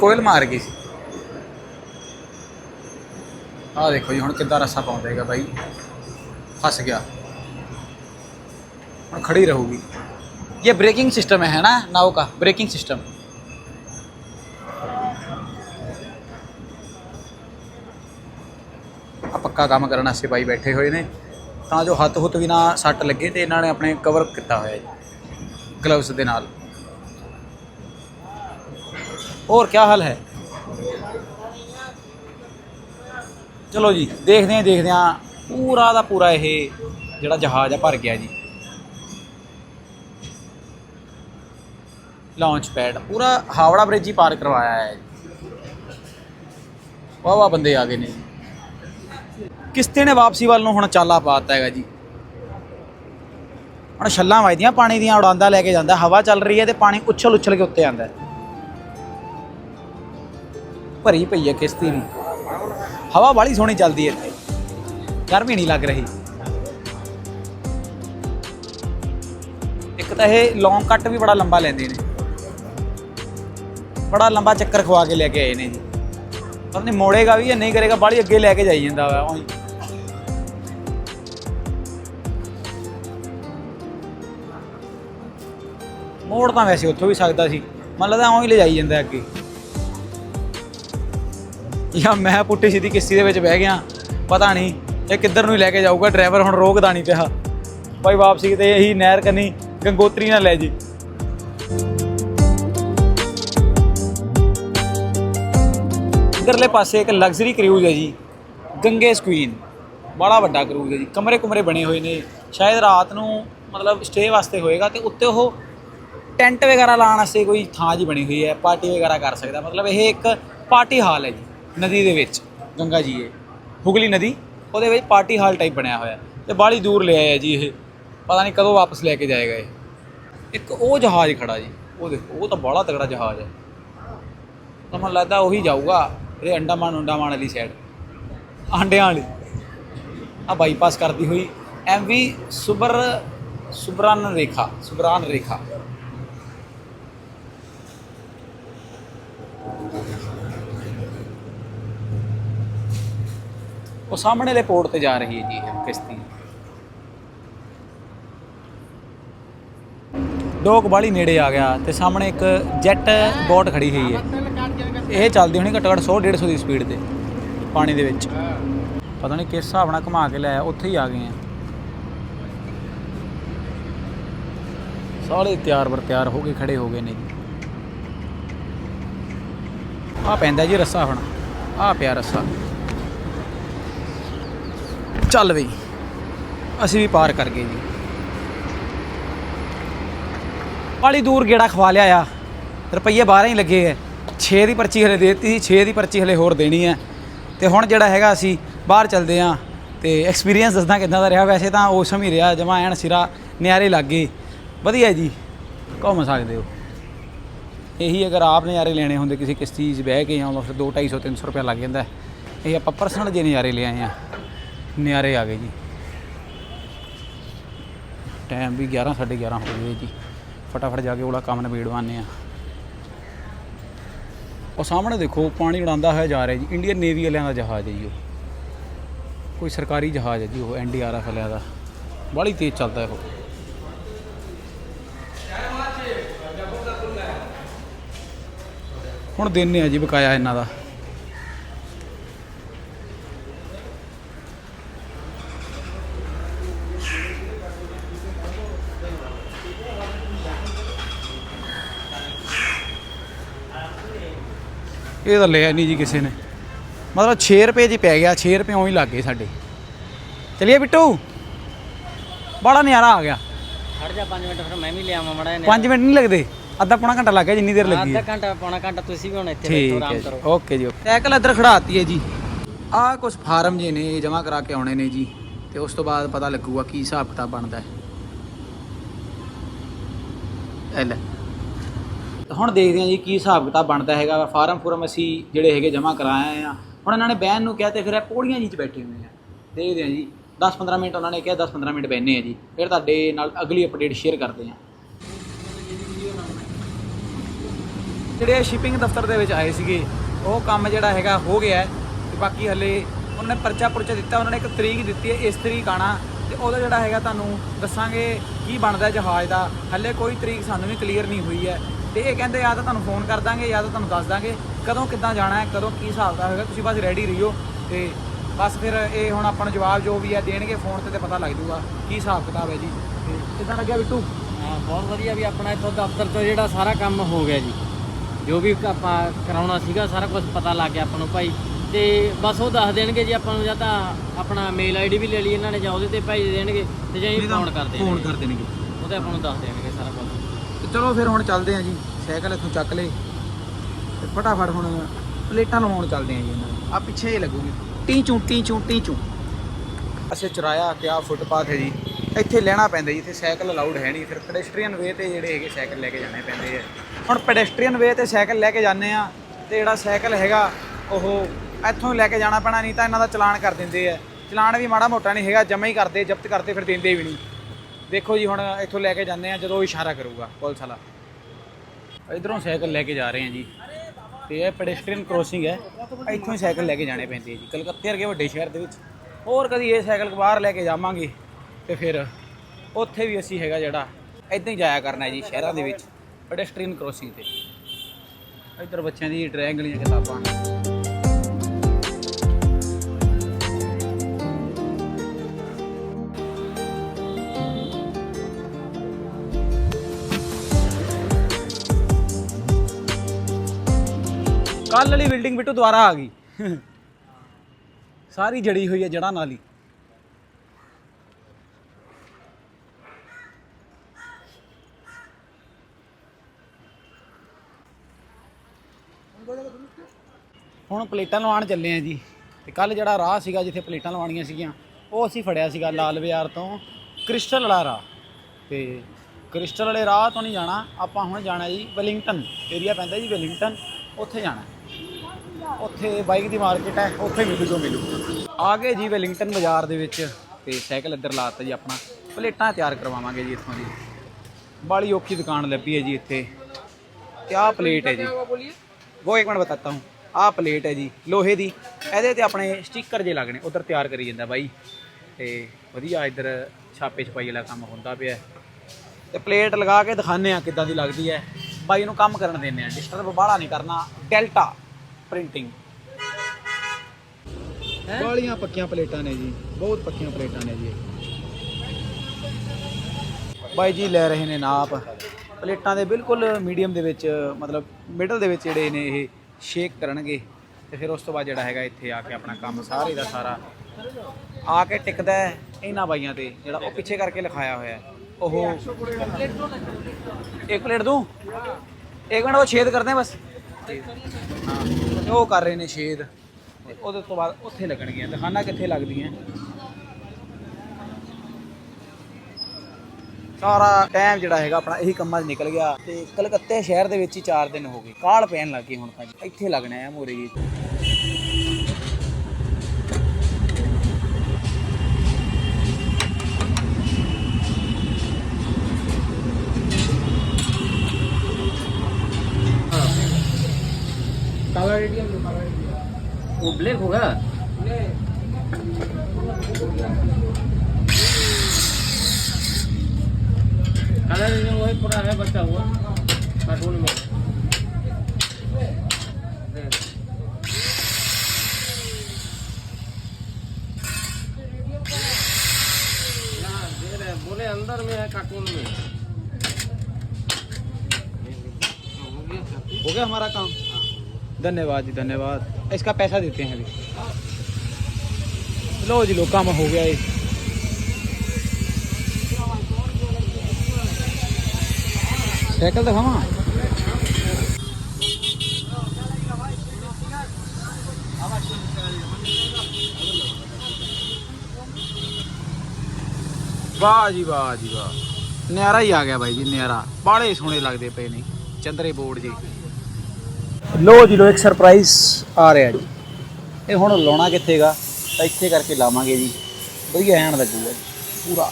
ਕੋਇਲ ਮਾਰ ਗਈ ਸੀ। ਆਹ ਦੇਖੋ ਜੀ ਹੁਣ ਕਿੱਦਾਂ ਰੱਸਾ ਪਾਉਂਦੇਗਾ ਬਾਈ ਫਸ ਗਿਆ ਹੁਣ ਖੜੀ ਰਹੂਗੀ ये ब्रेकिंग सिस्टम है ना नाव का ब्रेकिंग सिस्टम ਆ ਪੱਕਾ ਕੰਮ ਕਰਨ ਵਾਸਤੇ ਬਾਈ ਬੈਠੇ ਹੋਏ ਨੇ ਤਾਂ ਜੋ ਹੱਥ ਹੁੱਤ ਵੀ ਨਾ ਸੱਟ ਲੱਗੇ ਤੇ ਇਹਨਾਂ ਨੇ ਆਪਣੇ ਕਵਰ ਕੀਤਾ ਹੋਇਆ ਜੀ ਗਲਵਸ ਦੇ ਨਾਲ ਹੋਰ ਕੀ ਹਾਲ ਹੈ ਚਲੋ ਜੀ, ਦੇਖਦੇ ਆਂ ਦੇਖਦੇ ਆਂ ਪੂਰਾ ਦਾ ਪੂਰਾ ਇਹ ਜਿਹੜਾ ਜਹਾਜ਼ ਆ, ਭਰ ਗਿਆ ਜੀ। ਲਾਂਚ ਪੈਡ ਪੂਰਾ ਹਾਵੜਾ ਬ੍ਰਿਜ ਹੀ ਪਾਰ ਕਰਵਾਇਆ ਹੈ। ਵਾਹ ਵਾਹ ਬੰਦੇ ਆ ਗਏ ਨੇ ਕਿਸ਼ਤੇ ਨੇ ਵਾਪਸੀ ਵੱਲ ਨੂੰ ਹੁਣ ਚਾਲਾ ਪਾਤਾ ਹੈਗਾ ਜੀ। ਹੁਣ ਛੱਲਾਂ ਵੱਜਦੀਆਂ, ਪਾਣੀ ਦੀਆਂ ਉਡਾਂਦਾ ਲੈ ਕੇ ਜਾਂਦਾ। ਹਵਾ ਚੱਲ ਰਹੀ ਹੈ ਤੇ ਪਾਣੀ ਉਛਲ ਉਛਲ ਕੇ ਉੱਤੇ ਆਂਦਾ ਭਰੀ ਪਈ ਹੈ ਕਿਸ਼ਤੀ ਵੀ। ਹਵਾ ਬਾਲੀ ਸੋਹਣੀ ਚੱਲਦੀ ਹੈ ਇੱਥੇ। ਗਰਮੀ ਨਹੀਂ ਲੱਗ ਰਹੀ। ਇੱਕ ਤਾਂ ਇਹ ਲੌਂਗ ਕੱਟ ਵੀ ਬੜਾ ਲੰਬਾ ਲੈਂਦੇ ਨੇ। ਬੜਾ ਲੰਬਾ ਚੱਕਰ ਖਵਾ ਕੇ ਲੈ ਕੇ ਆਏ ਨੇ ਜੀ। ਪਤਾ ਨਹੀਂ ਮੋੜੇਗਾ ਵੀ ਜਾਂ ਨਹੀਂ ਕਰੇਗਾ ਬਾਲੀ ਅੱਗੇ ਲੈ ਕੇ ਜਾਈ ਜਾਂਦਾ ਵਾ, ਉਹੀ। ਮੋੜ ਤਾਂ ਵੈਸੇ ਉੱਥੋਂ ਵੀ ਸਕਦਾ ਸੀ। ਮਨ ਲੱਗਦਾ ਉਹੀ ਲੈ ਜਾਈ ਜਾਂਦਾ ਅੱਗੇ। ਜਾਂ ਮੈਂ ਪੁੱਠੀ ਸਿੱਧੀ ਕਿਸ਼ਤੀ ਦੇ ਵਿੱਚ ਬਹਿ ਗਿਆ, ਪਤਾ ਨਹੀਂ ਇਹ ਕਿੱਧਰ ਨੂੰ ਹੀ ਲੈ ਕੇ ਜਾਊਗਾ, ਡਰਾਈਵਰ ਹੁਣ ਰੋਕਦਾ ਨਹੀਂ ਪਿਆ। ਭਾਈ ਵਾਪਸੀ ਤੇ ਇਹੀ ਨਹਿਰ ਕੰਨੀ ਗੰਗੋਤਰੀ ਨਾਲ ਲੈ ਜੀ। ਇਧਰਲੇ ਪਾਸੇ ਇੱਕ ਲਗਜ਼ਰੀ ਕਰੂਜ਼ ਹੈ ਜੀ ਗੰਗੇ ਸਕੁਈਨ ਬੜਾ ਵੱਡਾ ਕਰੂਜ਼ ਹੈ ਜੀ ਕਮਰੇ ਕੁਮਰੇ ਬਣੇ ਹੋਏ ਨੇ। ਸ਼ਾਇਦ ਰਾਤ ਨੂੰ ਮਤਲਬ ਸਟੇ ਵਾਸਤੇ ਹੋਏਗਾ ਤੇ ਉੱਤੇ ਉਹ ਟੈਂਟ ਵਗੈਰਾ ਲਾਉਣ ਵਾਸਤੇ ਕੋਈ ਥਾਂ ਜੀ ਬਣੀ ਹੋਈ ਹੈ ਪਾਰਟੀ ਵਗੈਰਾ ਕਰ ਸਕਦਾ। ਮਤਲਬ ਇਹ ਇੱਕ ਪਾਰਟੀ ਹਾਲ ਹੈ ਜੀ। ਨਦੀ ਦੇ ਵਿੱਚ, ਗੰਗਾ ਜੀ ਇਹ, ਹੁਗਲੀ ਨਦੀ, ਉਹਦੇ ਵਿੱਚ ਪਾਰਟੀ ਹਾਲ ਟਾਈਪ ਬਣਿਆ ਹੋਇਆ ਤੇ ਬਾਹਲੀ ਦੂਰ ਲੈ ਆਇਆ ਜੀ ਇਹ, ਪਤਾ ਨਹੀਂ ਕਦੋਂ ਵਾਪਸ ਲੈ ਕੇ ਜਾਏਗਾ ਇਹ। ਇੱਕ ਉਹ ਜਹਾਜ਼ ਖੜਾ ਜੀ, ਉਹ ਦੇਖੋ, ਉਹ ਤਾਂ ਬੜਾ ਤਗੜਾ ਜਹਾਜ਼ ਹੈ। ਤਾਂ ਮੈਨੂੰ ਲੱਗਦਾ ਉਹੀ ਜਾਊਗਾ ਇਹ ਅੰਡਾਮਾਨ ਅੰਡਾਮਾਨ ਵਾਲੀ ਸਾਈਡ ਆਂਡਿਆਂ ਵਾਲੀ। ਆ ਬਾਈਪਾਸ ਕਰਦੀ ਹੋਈ ਐਮਵੀ ਸੁਬਰ, ਸੁਬਰਾਨ ਰੇਖਾ ਸੁਬਰਾਨ ਰੇਖਾ। ਉਹ ਸਾਹਮਣੇ ਵਾਲੇ ਪੋਰਟ ਤੇ ਜਾ ਰਹੀ ਹੈ ਜੀ ਇਹ ਕਿਸ਼ਤੀ। ਡੋਕ ਬਾਲੀ ਨੇੜੇ ਆ ਗਿਆ ਤੇ ਸਾਹਮਣੇ ਇੱਕ ਜੈਟ ਬੋਟ ਖੜੀ ਹੋਈ ਹੈ। ਇਹ ਚੱਲਦੀ ਹੋਣੀ ਘੱਟੋ ਘੱਟ 100 150 ਦੀ ਸਪੀਡ ਤੇ ਪਾਣੀ ਦੇ ਵਿੱਚ। ਪਤਾ ਨਹੀਂ ਕਿਸ ਹਿਸਾਬ ਨਾਲ ਘੁਮਾ ਕੇ ਲਿਆਇਆ ਉੱਥੇ ਹੀ ਆ ਗਏ ਆ। ਸਾਰੇ ਤਿਆਰ ਬਰ ਤਿਆਰ ਹੋ ਕੇ ਖੜੇ ਹੋ ਗਏ ਨੇ ਜੀ। ਆ ਪੈਂਦਾ ਜੀ ਰੱਸਾ ਹੁਣ। ਆ ਪਿਆ ਰੱਸਾ। ਚੱਲ ਬਈ। ਅਸੀਂ ਵੀ ਪਾਰ ਕਰ ਗਏ ਜੀ। ਬਾਲੀ ਦੂਰ ਗੇੜਾ ਖਵਾ ਲਿਆ ਆ। ਰੁਪਈਏ 12 ਹੀ ਲੱਗੇ ਐ 6 ਦੀ ਪਰਚੀ ਹਲੇ ਦੇ ਦਿੱਤੀ ਸੀ 6 ਦੀ ਪਰਚੀ ਹਲੇ ਹੋਰ ਦੇਣੀ ਹੈ ਤੇ ਹੁਣ ਜਿਹੜਾ ਹੈਗਾ ਅਸੀਂ ਬਾਹਰ ਚੱਲਦੇ ਆ। ਤੇ ਐਕਸਪੀਰੀਅੰਸ ਦੱਸਦਾ ਕਿੱਦਾਂ ਦਾ ਰਿਹਾ। ਵੈਸੇ ਤਾਂ ਔਸਮ ਹੀ ਰਿਹਾ, ਜਮਾ ਐਨ ਸਿਰਾ ਨਿਆਰੇ ਲੱਗ। ਗਏ ਵਧੀਆ ਜੀ। ਘੁੰਮ ਸਕਦੇ ਹੋ। ਇਹੀ ਅਗਰ ਆਪ ਨਜ਼ਾਰੇ ਲੈਣੇ ਹੁੰਦੇ, ਕਿਸੇ ਕਿਸ਼ਤੀ 'ਚ ਬਹਿ ਕੇ ਜਾਂ ਫਿਰ 2 250 300 ਰੁਪਏ ਲੱਗ ਜਾਂਦਾ। ਇਹ ਆਪਾਂ ਪਰਸਨਲ ਜੇ ਨਜ਼ਾਰੇ ਲੈ ਆਏ ਆ। ਨਜ਼ਾਰੇ ਆ ਗਏ ਜੀ। ਟਾਈਮ ਵੀ 11 11:30 ਹੋ ਗਏ ਜੀ। ਫਟਾਫਟ ਜਾ ਕੇ ਉਹਦਾ ਕੰਮ ਨਿਬੇੜਵਾਨੇ ਆ ਉਹ ਸਾਹਮਣੇ ਦੇਖੋ, ਪਾਣੀ ਉਡਾਉਂਦਾ ਹੋਇਆ ਜਾ ਰਿਹਾ ਜੀ। ਇੰਡੀਅਨ ਨੇਵੀ ਵਾਲਿਆਂ ਦਾ ਜਹਾਜ਼ ਹੈ ਜੀ ਉਹ। ਕੋਈ ਸਰਕਾਰੀ ਜਹਾਜ਼ ਹੈ ਜੀ ਉਹ ਐਨਡੀਆਰਐਫ ਵਾਲਿਆਂ ਦਾ। ਬੜੀ ਤੇਜ਼ ਚੱਲਦਾ ਹੈ ਉਹ। ਹੁਣ ਦਿਨ ਆ ਜੀ, ਬਕਾਇਆ ਇਹਨਾਂ ਦਾ। ਇਹ ਤਾਂ ਲਿਆ ਨਹੀਂ ਜੀ ਕਿਸੇ ਨੇ। ਮਤਲਬ 6 ਰੁਪਏ ਜੀ ਪੈ ਗਿਆ 6 ਰੁਪਏ ਉਹੀ ਲੱਗ ਗਏ ਸਾਡੇ। ਚਲਿਏ ਬਿੱਟੂ। ਬੜਾ ਨਜ਼ਾਰਾ ਆ ਗਿਆ। ਖੜ ਜਾ 5 ਮਿੰਟ ਫਿਰ ਮੈਂ ਵੀ ਲਿਆਵਾਂ ਮੜਾ 5 ਮਿੰਟ ਨਹੀਂ ਲੱਗਦੇ। ਅੱਧਾ ਪੌਣਾ ਘੰਟਾ ਲੱਗ ਗਿਆ ਜਿੰਨੀ ਦੇਰ ਲੱਗੀ ਅੱਧਾ ਘੰਟਾ ਪੌਣਾ ਘੰਟਾ ਤੁਸੀਂ ਵੀ ਹੁਣ ਇੱਥੇ ਬੈਠੋ ਆਰਾਮ ਕਰੋ। ਓਕੇ ਜੀ ਓਕੇ। ਸਾਈਕਲ ਇੱਧਰ ਖੜਾਤੀ ਹੈ ਜੀ। ਆਹ ਕੁਝ ਫਾਰਮ ਜੇ ਨੇ ਜਮ੍ਹਾਂ ਕਰਾ ਕੇ ਆਉਣੇ ਨੇ ਜੀ। ਤੇ ਉਸ ਤੋਂ ਬਾਅਦ ਪਤਾ ਲੱਗੂਗਾ ਕੀ ਹਿਸਾਬ ਕਿਤਾਬ ਬਣਦਾ ਹੈ। ਇਹ ਲੈ। ਹੁਣ ਦੇਖਦੇ ਹਾਂ ਜੀ ਕੀ ਹਿਸਾਬ ਕਿਤਾਬ ਬਣਦਾ ਹੈਗਾ। ਫਾਰਮ ਫੁਰਮ ਅਸੀਂ ਜਿਹੜੇ ਹੈਗੇ ਜਮ੍ਹਾਂ ਕਰਾਏ ਆ। ਹੁਣ ਇਹਨਾਂ ਨੇ ਬਹਿਣ ਨੂੰ ਕਿਹਾ ਤੇ ਫਿਰ ਇਹ ਪੌੜੀਆਂ ਜੀ 'ਚ ਬੈਠੇ ਹੋਏ ਆ। ਦੇਖਦੇ ਹਾਂ ਜੀ 10-15 ਮਿੰਟ ਉਹਨਾਂ ਨੇ ਕਿਹਾ 10-15 ਮਿੰਟ ਬਹਿਨੇ ਆ ਜੀ। ਫਿਰ ਤੁਹਾਡੇ ਨਾਲ ਅਗਲੀ ਅਪਡੇਟ ਸ਼ੇਅਰ ਕਰਦੇ ਹਾਂ। ਜਿਹੜੇ ਸ਼ਿਪਿੰਗ ਦਫ਼ਤਰ ਦੇ ਵਿੱਚ ਆਏ ਸੀਗੇ, ਉਹ ਕੰਮ ਜਿਹੜਾ ਹੈਗਾ ਹੋ ਗਿਆ ਹੈ ਤੇ ਬਾਕੀ ਹਲੇ ਉਹਨਾਂ ਨੇ ਪਰਚਾ ਪੁਰਚਾ ਦਿੱਤਾ, ਉਹਨਾਂ ਨੇ ਇੱਕ ਤਰੀਕ ਦਿੱਤੀ ਹੈ, ਇਸ ਤਰੀਕ ਆਣਾ ਤੇ ਉਹਦਾ ਜਿਹੜਾ ਹੈਗਾ ਤੁਹਾਨੂੰ ਦੱਸਾਂਗੇ ਕੀ ਬਣਦਾ ਜਹਾਜ਼ ਦਾ। ਹਲੇ ਕੋਈ ਤਰੀਕ ਸਾਨੂੰ ਵੀ ਕਲੀਅਰ ਨਹੀਂ ਹੋਈ ਹੈ। ਤੇ ਇਹ ਕਹਿੰਦੇ ਜਾਂ ਤਾਂ ਤੁਹਾਨੂੰ ਫੋਨ ਕਰ ਦਾਂਗੇ ਜਾਂ ਤਾਂ ਤੁਹਾਨੂੰ ਦੱਸ ਦਾਂਗੇ ਕਦੋਂ ਕਿੱਦਾਂ ਜਾਣਾ ਹੈ ਕਦੋਂ ਕੀ ਹਿਸਾਬ ਦਾ ਹੋਏਗਾ ਤੁਸੀਂ ਬਸ ਰੈਡੀ ਰਹੀਓ ਤੇ ਬਸ ਫਿਰ ਇਹ ਹੁਣ ਆਪਾਂ ਨੂੰ ਜਵਾਬ ਜੋ ਵੀ ਹੈ ਦੇਣਗੇ ਫੋਨ ਤੇ ਤੇ ਪਤਾ ਲੱਗ ਜਾਊਗਾ ਕੀ ਹਿਸਾਬ ਕਿਤਾਬ ਹੈ ਜੀ। ਤੇ ਕਿੱਦਾਂ ਲੱਗਿਆ ਬਿੱਟੂ? ਹਾਂ ਬਹੁਤ ਵਧੀਆ ਵੀ ਆਪਣਾ ਇੱਥੋਂ ਦਫ਼ਤਰ ਤੋਂ ਜਿਹੜਾ ਸਾਰਾ ਕੰਮ ਹੋ ਗਿਆ ਜੀ। ਜੋ ਵੀ ਆਪਾਂ ਕਰਾਉਣਾ ਸੀਗਾ ਸਾਰਾ ਕੁਝ ਪਤਾ ਲੱਗ ਗਿਆ ਆਪਾਂ ਨੂੰ ਭਾਈ। ਤੇ ਬਸ ਉਹ ਦੱਸ ਦੇਣਗੇ ਜੀ ਆਪਾਂ ਨੂੰ ਜਾਂ ਤਾਂ ਆਪਣਾ ਮੇਲ ਆਈਡੀ ਵੀ ਲੈ ਲਈ ਇਹਨਾਂ ਨੇ ਜਾਂ ਉਹਦੇ ਤੇ ਭੇਜ ਦੇਣਗੇ ਤੇ ਜਾਂ ਹੀ ਫੋਨ ਕਰ ਦੇਣਗੇ। ਫੋਨ ਕਰ ਦੇਣਗੇ। ਉਹਦੇ ਆਪਾਂ ਨੂੰ ਦੱਸ ਦੇਣਗੇ। ਤੇ ਚਲੋ ਫਿਰ ਹੁਣ ਚੱਲਦੇ ਆਂ ਜੀ, ਸਾਈਕਲ ਇੱਥੋਂ ਚੱਕ ਲਏ। ਤੇ ਫਟਾਫਟ ਹੁਣ ਪਲੇਟਾਂ ਲਵਾਉਣ ਚੱਲਦੇ ਆਂ ਜੀ ਇਹਨਾਂ ਆ ਪਿੱਛੇ ਹੀ ਲੱਗੂਗੀ। ਟੀ ਚੂ ਟੀ ਚੂ ਟੀ ਚੂ। ਅਸੀਂ ਚੁਰਾਇਆ ਕਿ ਫੁੱਟਪਾਥ ਹੈ ਜੀ। ਇੱਥੇ ਲੈਣਾ ਪੈਂਦਾ ਜੀ, ਇੱਥੇ ਸਾਈਕਲ ਅਲਾਉਡ ਹੈ ਨਹੀਂ। ਫਿਰ ਪੈਡੈਸਟਰੀਅਨ ਵੇ ਤੇ ਜਿਹੜੇ ਹੈਗੇ ਸਾਈਕਲ ਲੈ ਕੇ ਜਾਣੇ ਪੈਂਦੇ ਆ। ਹੁਣ ਪੈਡੈਸਟਰੀਅਨ ਵੇ ਤੇ ਸਾਈਕਲ ਲੈ ਕੇ ਜਾਂਦੇ ਆ ਤੇ ਜਿਹੜਾ ਸਾਈਕਲ ਹੈਗਾ, ਉਹ ਇੱਥੋਂ ਹੀ ਲੈ ਕੇ ਜਾਣਾ ਪੈਣਾ, ਨਹੀਂ ਤਾਂ ਇਹਨਾਂ ਦਾ ਚਲਾਨ ਕਰ ਦਿੰਦੇ ਆ। ਚਲਾਨ ਵੀ ਮਾੜਾ ਮੋਟਾ ਨਹੀਂ ਹੈਗਾ, ਜਮਾ ਹੀ ਕਰਦੇ, ਜ਼ਬਤ ਕਰਦੇ, ਫਿਰ ਦਿੰਦੇ ਵੀ ਨਹੀਂ। ਦੇਖੋ ਜੀ, ਹੁਣ ਇੱਥੋਂ ਲੈ ਕੇ ਜਾਂਦੇ ਆ ਜਦੋਂ ਇਸ਼ਾਰਾ ਕਰੂਗਾ, ਪੁਲਿਸ ਵਾਲਾ। ਇਧਰੋਂ ਸਾਈਕਲ ਲੈ ਕੇ ਜਾ ਰਹੇ ਆ ਜੀ। ਤੇ ਇਹ ਪੈਡੈਸਟਰੀਅਨ ਕ੍ਰੋਸਿੰਗ ਹੈ। ਇੱਥੋਂ ਹੀ ਸਾਈਕਲ ਲੈ ਕੇ ਜਾਣੇ ਪੈਂਦੇ ਆ ਜੀ। ਕਲਕੱਤੇ ਵਰਗੇ ਵੱਡੇ ਸ਼ਹਿਰ ਦੇ ਵਿੱਚ। ਹੋਰ ਕਦੀ ਇਹ ਸਾਈਕਲ ਬਾਹਰ ਲੈ ਕੇ ਜਾਵਾਂਗੇ, ਤੇ ਫਿਰ ਉੱਥੇ ਵੀ ਅਸੀਂ ਹੈਗਾ ਜਿਹੜਾ, ਇਦਾਂ ਹੀ ਜਾਇਆ ਕਰਨਾ ਜੀ, ਸ਼ਹਿਰਾਂ ਦੇ ਵਿੱਚ ਪੈਡੈਸਟਰੀਅਨ ਕ੍ਰੋਸਿੰਗ ਤੇ। ਇੱਧਰ ਬੱਚਿਆਂ ਦੀ ਡਰਾਇੰਗ ਵਾਲੀਆਂ ਕਿਤਾਬਾਂ। ਕੱਲ ਵਾਲੀ ਬਿਲਡਿੰਗ ਬਿੱਟੂ ਦੁਬਾਰਾ ਆ ਗਈ। ਸਾਰੀ ਜੜੀ ਹੋਈ ਹੈ ਜੜਾਂ ਨਾਲ ਹੀ। ਹੁਣ ਪਲੇਟਾਂ ਲਵਾਉਣ ਚੱਲੇ ਆ ਜੀ। ਤੇ ਕੱਲ ਜਿਹੜਾ ਰਾਹ ਸੀਗਾ ਜਿੱਥੇ ਪਲੇਟਾਂ ਲਵਾਉਣੀਆਂ ਸੀਗੀਆਂ, ਉਹ ਅਸੀਂ ਫੜਿਆ ਸੀਗਾ ਲਾਲ ਬਾਜ਼ਾਰ ਤੋਂ ਕ੍ਰਿਸਟਲ ਵਾਲਾ ਰਾਹ। ਤੇ ਕ੍ਰਿਸਟਲ ਵਾਲੇ ਰਾਹ ਤੋਂ ਨਹੀਂ ਜਾਣਾ, ਆਪਾਂ ਹੁਣ ਜਾਣਾ ਜੀ ਵੈਲਿੰਗਟਨ। ਏਰੀਆ ਪੈਂਦਾ ਜੀ ਵੈਲਿੰਗਟਨ, ਉੱਥੇ ਜਾਣਾ। ਉੱਥੇ ਬਾਈਕ ਦੀ ਮਾਰਕੀਟ ਹੈ, ਉੱਥੇ ਵੀ ਜੋ ਮਿਲੂ। ਆ ਗਏ ਜੀ ਵੈਲਿੰਗਟਨ ਬਾਜ਼ਾਰ ਦੇ ਵਿੱਚ ਤੇ ਸਾਈਕਲ ਇੱਧਰ ਲਾਤਾ ਜੀ ਆਪਣਾ। ਪਲੇਟਾਂ ਤਿਆਰ ਕਰਵਾਵਾਂਗੇ ਜੀ ਇੱਥੋਂ ਦੀ। ਬੜੀ ਔਖੀ ਦੁਕਾਨ ਲੱਭੀ ਹੈ ਜੀ ਇੱਥੇ। ਕਿਆ ਪਲੇਟ ਹੈ ਜੀ। ਉਹ ਇੱਕ ਮਿੰਟ ਬਤਾਤਾ ਹੂੰ। ਆ ਪਲੇਟ ਹੈ ਜੀ, ਲੋਹੇ ਦੀ। ਇਹਦੇ ਤੇ ਆਪਣੇ ਸਟicker ਜੇ ਲੱਗਣੇ, ਉੱਧਰ ਤਿਆਰ ਕਰੀ ਜਾਂਦਾ ਬਾਈ। ਤੇ ਵਧੀਆ ਇੱਧਰ ਛਾਪੇ ਛਪਾਈ ਵਾਲਾ ਕੰਮ ਹੁੰਦਾ ਪਿਆ। ਤੇ ਪਲੇਟ ਲਗਾ ਕੇ ਦਿਖਾਣੇ ਆ ਕਿੱਦਾਂ ਦੀ ਲੱਗਦੀ ਹੈ। ਬਾਈ ਨੂੰ ਕੰਮ ਕਰਨ ਦਿੰਦੇ ਆ ਡਿਸਟਰਬ ਬਾਹਲਾ ਨਹੀਂ ਕਰਨਾ। ਡੈਲਟਾ। ਪ੍ਰਿੰਟਿੰਗ ਬਾਲੀਆਂ ਪੱਕੀਆਂ ਪਲੇਟਾਂ ਨੇ ਜੀ ਬਹੁਤ ਪੱਕੀਆਂ ਪਲੇਟਾਂ ਨੇ ਜੀ ਬਾਈ ਜੀ ਲੈ ਰਹੇ ਨੇ ਨਾਪ। ਪਲੇਟਾਂ ਦੇ ਬਿਲਕੁਲ ਮੀਡੀਅਮ ਦੇ ਵਿੱਚ ਮਤਲਬ ਮਿਡਲ ਦੇ ਵਿੱਚ ਜਿਹੜੇ ਨੇ ਇਹ ਸ਼ੇਕ ਕਰਨਗੇ। ਤੇ ਫਿਰ ਉਸ ਤੋਂ ਬਾਅਦ ਜਿਹੜਾ ਹੈਗਾ ਇੱਥੇ ਆ ਕੇ ਆਪਣਾ ਕੰਮ ਸਾਰੇ ਦਾ ਸਾਰਾ ਆ ਕੇ ਟਿਕਦਾ ਇਹਨਾਂ ਬਾਈਆਂ ਤੇ ਜਿਹੜਾ ਉਹ ਪਿੱਛੇ ਕਰਕੇ ਲਿਖਾਇਆ ਹੋਇਆ ਹੈ। ਉਹ ਇੱਕ ਪਲੇਟ ਦੂੰ। ਇੱਕ ਮਿੰਟ ਉਹ ਛੇਦ ਕਰਦੇ ਆ ਬਸ ਹਾਂ। ਤੇ ਉਹ ਕਰ ਰਹੇ ਨੇ ਛੇਦ ਤੇ ਉਹਦੇ ਤੋਂ ਬਾਅਦ ਉੱਥੇ ਲੱਗਣਗੀਆਂ ਦਿਖਾਣਾ ਕਿੱਥੇ ਲੱਗਦੀਆਂ? ਸਾਰਾ ਟਾਈਮ ਜਿਹੜਾ ਹੈਗਾ ਆਪਣਾ ਇਹੀ ਕੰਮਾਂ 'ਚ ਨਿਕਲ ਗਿਆ। ਤੇ ਕਲਕੱਤੇ ਸ਼ਹਿਰ ਦੇ ਵਿੱਚ ਹੀ 4 ਦਿਨ ਹੋ ਗਏ। ਕਾਲ ਪੈਣ ਲੱਗ ਗਈ ਹੁਣ ਤਾਂ ਇੱਥੇ ਲੱਗਣਾ ਹੈ ਮੋਰੇ ਜੀ। ब्लैक होगा। कलर वही पूरा है, बचा हुआ। कार्टून में। बोले अंदर में है कार्टून में। हो गया हमारा काम। धन्यवाद जी धन्यवाद इसका पैसा देते हैं अभी लो जी लो काम हो गया ये साइकिल दिखावा ਵਾਹ ਜੀ ਵਾਹ ਜੀ ਵਾਹ ਨਿਆਰਾ ਹੀ ਆ ਗਿਆ ਬਾਈ ਜੀ ਨਿਆਰਾ ਬਾੜੇ ਸੋਹਣੇ ਲੱਗਦੇ ਪਏ ਨੇ ਚੰਦਰੇ ਬੋਰਡ ਜੀ ਲੋ ਜੀ ਲੋ ਇੱਕ ਸਰਪ੍ਰਾਈਜ਼ ਆ ਰਿਹਾ ਜੀ। ਇਹ ਹੁਣ ਲਾਉਣਾ ਕਿੱਥੇਗਾ? ਤਾਂ ਇੱਥੇ ਕਰਕੇ ਲਾਵਾਂਗੇ ਜੀ। ਵਧੀਆ ਐਨ ਲੱਗੂਗਾ ਜੀ ਪੂਰਾ।